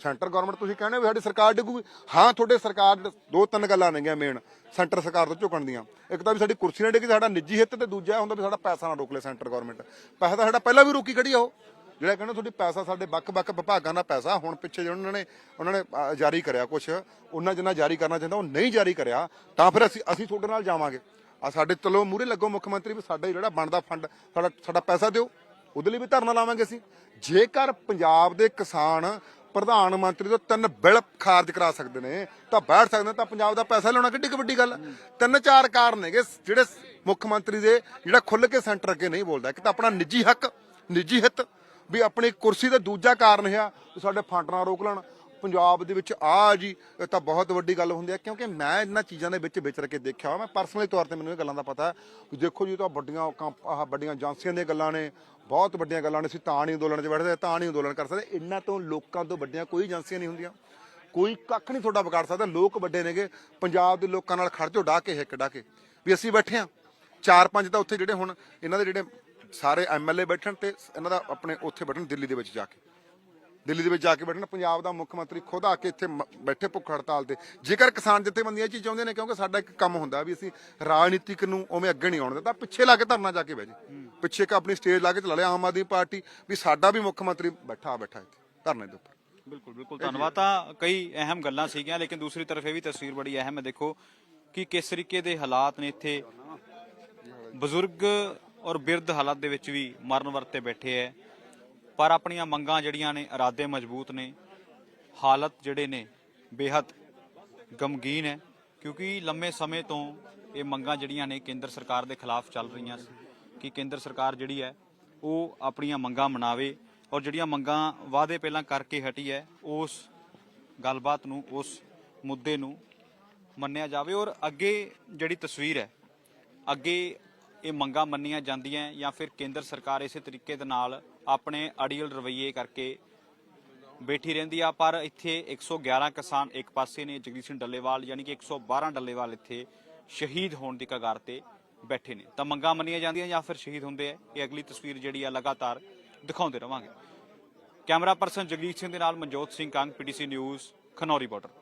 ਸੈਂਟਰ ਗਵਰਨਮੈਂਟ, ਤੁਸੀਂ ਕਹਿੰਦੇ ਵੀ ਸਾਡੀ ਸਰਕਾਰ ਡਿੱਗੂਗੀ? ਹਾਂ, ਤੁਹਾਡੇ ਸਰਕਾਰ ਦੋ ਤਿੰਨ ਗੱਲਾਂ ਨੇਗੀਆਂ ਮੇਨ ਸੈਂਟਰ ਸਰਕਾਰ ਤੋਂ ਝੁਕਣ ਦੀਆਂ। ਇੱਕ ਤਾਂ ਵੀ ਸਾਡੀ ਕੁਰਸੀ ਨਾ ਡਿੱਗੀ, ਸਾਡਾ ਨਿੱਜੀ ਹਿੱਤ ਤੇ ਦੂਜਾ ਹੁੰਦਾ ਵੀ ਸਾਡਾ ਪੈਸਾ ਨਾ ਰੋਕ ਲੈ ਸੈਂਟਰ ਗਵਰਨਮੈਂਟ। ਪੈਸਾ ਤਾਂ ਸਾਡਾ ਪਹਿਲਾਂ ਵੀ ਰੋਕੀ ਖੜੀ ਆ ਉਹ। ਜਿਹੜਾ ਕਹਿੰਦੇ ਤੁਹਾਡੀ ਪੈਸਾ ਸਾਡੇ ਵੱਖ-ਵੱਖ ਵਿਭਾਗਾਂ ਦਾ ਪੈਸਾ, ਹੁਣ ਪਿੱਛੇ ਜਿਹੜਾ ਉਹਨਾਂ ਨੇ ਉਹਨਾਂ ਨੇ ਜਾਰੀ ਕਰਿਆ ਕੁਝ ਉਹਨਾਂ ਜਿੰਨਾ ਜਾਰੀ ਕਰਨਾ ਚਾਹੁੰਦਾ, ਉਹ ਨਹੀਂ ਜਾਰੀ ਕਰਿਆ, ਤਾਂ ਫਿਰ ਅਸੀਂ ਅਸੀਂ ਤੁਹਾਡੇ ਨਾਲ ਜਾਵਾਂਗੇ। ਆ ਸਾਡੇ ਚਲੋ ਮੂਰੇ ਲੱਗੋ ਮੁੱਖ ਮੰਤਰੀ ਵੀ ਸਾਡਾ ਜਿਹੜਾ ਬਣਦਾ ਫੰਡ, ਸਾਡਾ ਸਾਡਾ ਪੈਸਾ ਦਿਓ, ਉਹਦੇ ਲਈ ਵੀ ਧਰਨਾ ਲਾਵਾਂਗੇ ਅਸੀਂ। ਜੇਕਰ ਪੰਜਾਬ ਦੇ ਕਿਸਾਨ ਪ੍ਰਧਾਨ ਮੰਤਰੀ ਤੋਂ ਤਿੰਨ ਬਿੱਲ ਖਾਰਜ ਕਰਾ ਸਕਦੇ ਨੇ, ਤਾਂ ਬੈਠ ਸਕਦੇ ਨੇ, ਤਾਂ ਪੰਜਾਬ ਦਾ ਪੈਸਾ ਲੈਣਾ ਕਿੱਡੀ ਕੁ ਵੱਡੀ ਗੱਲ। ਤਿੰਨ ਚਾਰ ਕਾਰਨ ਹੈਗੇ ਜਿਹੜੇ ਮੁੱਖ ਮੰਤਰੀ ਦੇ, ਜਿਹੜਾ ਖੁੱਲ ਕੇ ਸੈਂਟਰ ਅੱਗੇ ਨਹੀਂ ਬੋਲਦਾ। ਇੱਕ ਤਾਂ ਆਪਣਾ ਨਿੱਜੀ ਹੱਕ, ਨਿੱਜੀ ਹਿੱਤ, ਵੀ ਆਪਣੀ ਕੁਰਸੀ ਦਾ ਦੂਜਾ ਕਾਰਨ ਹੈ ਵੀ ਸਾਡੇ ਫੰਡ ਨਾ ਰੋਕ ਲੈਣ। ਪੰਜਾਬ ਦੇ ਵਿੱਚ ਆ ਜੀ, ਇਹ ਤਾਂ ਬਹੁਤ ਵੱਡੀ ਗੱਲ ਹੁੰਦੀ ਹੈ, ਕਿਉਂਕਿ ਮੈਂ ਇਹਨਾਂ ਚੀਜ਼ਾਂ ਦੇ ਵਿੱਚ ਵਿਚਰ ਕੇ ਦੇਖਿਆ ਹੋਇਆ, ਮੈਂ ਪਰਸਨਲੀ ਤੌਰ ਤੇ ਮੈਨੂੰ ਇਹ ਗੱਲਾਂ ਦਾ ਪਤਾ ਵੀ ਦੇਖੋ ਜੀ ਤਾਂ ਵੱਡੀਆਂ ਆਹ ਵੱਡੀਆਂ ਏਜੰਸੀਆਂ ਦੀਆਂ ਗੱਲਾਂ ਨੇ, ਬਹੁਤ ਵੱਡੀਆਂ ਗੱਲਾਂ ਨੇ, ਅਸੀਂ ਤਾਂ ਨਹੀਂ ਅੰਦੋਲਨ 'ਚ ਬੈਠਦੇ ਤਾਂ ਨਹੀਂ ਅੰਦੋਲਨ ਕਰ ਸਕਦੇ, ਇਹਨਾਂ ਤੋਂ ਲੋਕਾਂ ਤੋਂ ਵੱਡੀਆਂ ਕੋਈ ਏਜੰਸੀਆਂ ਨਹੀਂ ਹੁੰਦੀਆਂ। ਕੋਈ ਕੱਖ ਨਹੀਂ ਤੁਹਾਡਾ ਵਿਗਾੜ ਸਕਦਾ, ਲੋਕ ਵੱਡੇ ਨੇਗੇ, ਪੰਜਾਬ ਦੇ ਲੋਕਾਂ ਨਾਲ ਖੜ ਜਾਓ ਕੇ ਹਿੱਕ, ਡਾਹ ਕੇ। ਵੀ ਅਸੀਂ ਬੈਠੇ ਆ ਚਾਰ ਪੰਜ ਤਾਂ ਉੱਥੇ ਜਿਹੜੇ ਹੁਣ, ਇਹਨਾਂ ਦੇ ਜਿਹੜੇ ਸਾਰੇ ਐਮਐਲਏ ਬੈਠਣ ਤੇ, ਇਹਨਾਂ ਦਾ ਆਪਣੇ ਉੱਥੇ ਬੈਠਣ, ਦਿੱਲੀ ਦੇ ਵਿੱਚ ਜਾ ਕੇ। ਦਿੱਲੀ ਦੇ ਵਿੱਚ ਜਾ ਕੇ ਬੈਠਣਾ ਪੰਜਾਬ ਦਾ ਮੁੱਖ ਮੰਤਰੀ ਖੁਦ ਆ ਕੇ ਇੱਥੇ ਬੈਠੇ ਭੁੱਖ ਹੜਤਾਲ ਤੇ। ਜੇਕਰ ਕਿਸਾਨ ਜਥੇਬੰਦੀਆਂ ਇਹ ਚੀਜ਼ ਚਾਹੁੰਦੇ ਨੇ ਕਿਉਂਕਿ ਸਾਡਾ ਇੱਕ ਕੰਮ ਹੁੰਦਾ ਵੀ ਅਸੀਂ ਰਾਜਨੀਤਿਕ ਨੂੰ ਉਵੇਂ ਅੱਗੇ ਨਹੀਂ ਆਉਣ ਦਿੱਤਾ ਪਿੱਛੇ ਲਾ ਕੇ ਧਰਨਾ ਜਾ ਕੇ ਬਹਿ ਜੀ ਪਿੱਛੇ ਇੱਕ ਆਪਣੀ ਸਟੇਜ ਲਾ ਕੇ ਚਲਾ ਲਿਆ ਆਮ ਆਦਮੀ ਪਾਰਟੀ ਵੀ ਸਾਡਾ ਵੀ ਮੁੱਖ ਮੰਤਰੀ ਬੈਠਾ ਬੈਠਾ ਇੱਥੇ ਧਰਨੇ ਦੇ ਉੱਪਰ। ਬਿਲਕੁਲ ਬਿਲਕੁਲ ਧੰਨਵਾਦ। ਤਾਂ ਕਈ ਅਹਿਮ ਗੱਲਾਂ ਸੀਗੀਆਂ ਲੇਕਿਨ ਦੂਸਰੀ ਤਰਫ ਇਹ ਵੀ ਤਸਵੀਰ ਬੜੀ ਅਹਿਮ ਹੈ। ਦੇਖੋ ਕਿ ਕਿਸ ਤਰੀਕੇ ਦੇ ਹਾਲਾਤ ਨੇ ਇੱਥੇ। ਬਜ਼ੁਰਗ ਔਰ ਬਿਰਧ ਹਾਲਾਤ ਦੇ ਵਿੱਚ ਵੀ ਮਰਨ ਵਰਤੇ ਬੈਠੇ ਐ ਪਰ ਆਪਣੀਆਂ ਮੰਗਾਂ ਜਿਹੜੀਆਂ ਨੇ, ਇਰਾਦੇ ਮਜ਼ਬੂਤ ਨੇ, ਹਾਲਤ ਜਿਹੜੇ ਨੇ, ਬੇਹੱਦ ਗਮਗੀਨ ਹੈ, ਕਿਉਂਕਿ ਲੰਮੇ ਸਮੇਂ ਤੋਂ ਇਹ ਮੰਗਾਂ ਜਿਹੜੀਆਂ ਨੇ ਕੇਂਦਰ ਸਰਕਾਰ ਦੇ ਖਿਲਾਫ ਚੱਲ ਰਹੀਆਂ ਸੀ ਕਿ ਕੇਂਦਰ ਸਰਕਾਰ ਜਿਹੜੀ ਹੈ, ਉਹ ਆਪਣੀਆਂ ਮੰਗਾਂ ਮਨਾਵੇ ਔਰ ਜਿਹੜੀਆਂ ਮੰਗਾਂ ਵਾਅਦੇ ਪਹਿਲਾਂ ਕਰਕੇ ਹਟੀ ਹੈ, ਉਸ ਗੱਲਬਾਤ ਨੂੰ, ਉਸ ਮੁੱਦੇ ਨੂੰ ਮੰਨਿਆ ਜਾਵੇ ਔਰ ਅੱਗੇ ਜਿਹੜੀ ਤਸਵੀਰ ਹੈ, ਅੱਗੇ ਇਹ ਮੰਗਾਂ ਮੰਨੀਆਂ ਜਾਂਦੀਆਂ ਜਾਂ ਫਿਰ ਕੇਂਦਰ ਸਰਕਾਰ ਇਸੇ ਤਰੀਕੇ ਦੇ ਨਾਲ ਆਪਣੇ ਅੜੀਅਲ ਰਵੱਈਏ ਕਰਕੇ ਬੈਠੀ ਰਹਿੰਦੀ ਆ। ਪਰ ਇੱਥੇ 111 ਕਿਸਾਨ ਇੱਕ ਪਾਸੇ ਨੇ, ਜਗਦੀਸ਼ ਸਿੰਘ ਡੱਲੇਵਾਲ ਯਾਨੀ ਕਿ 112 ਡੱਲੇਵਾਲ ਇੱਥੇ ਸ਼ਹੀਦ ਹੋਣ ਦੀ ਕਗਾਰ ਤੇ ਬੈਠੇ ਨੇ। ਤਾਂ ਮੰਗਾਂ ਮੰਨੀਆਂ ਜਾਂਦੀਆਂ ਜਾਂ ਫਿਰ ਸ਼ਹੀਦ ਹੁੰਦੇ ਆ, ਇਹ ਅਗਲੀ ਤਸਵੀਰ ਜਿਹੜੀ ਆ ਲਗਾਤਾਰ ਦਿਖਾਉਂਦੇ ਰਵਾਂਗੇ। ਕੈਮਰਾ ਪਰਸਨ ਜਗਦੀਸ਼ ਸਿੰਘ ਦੇ ਨਾਲ Manjot Singh Kang, PTC news, Khanauri border.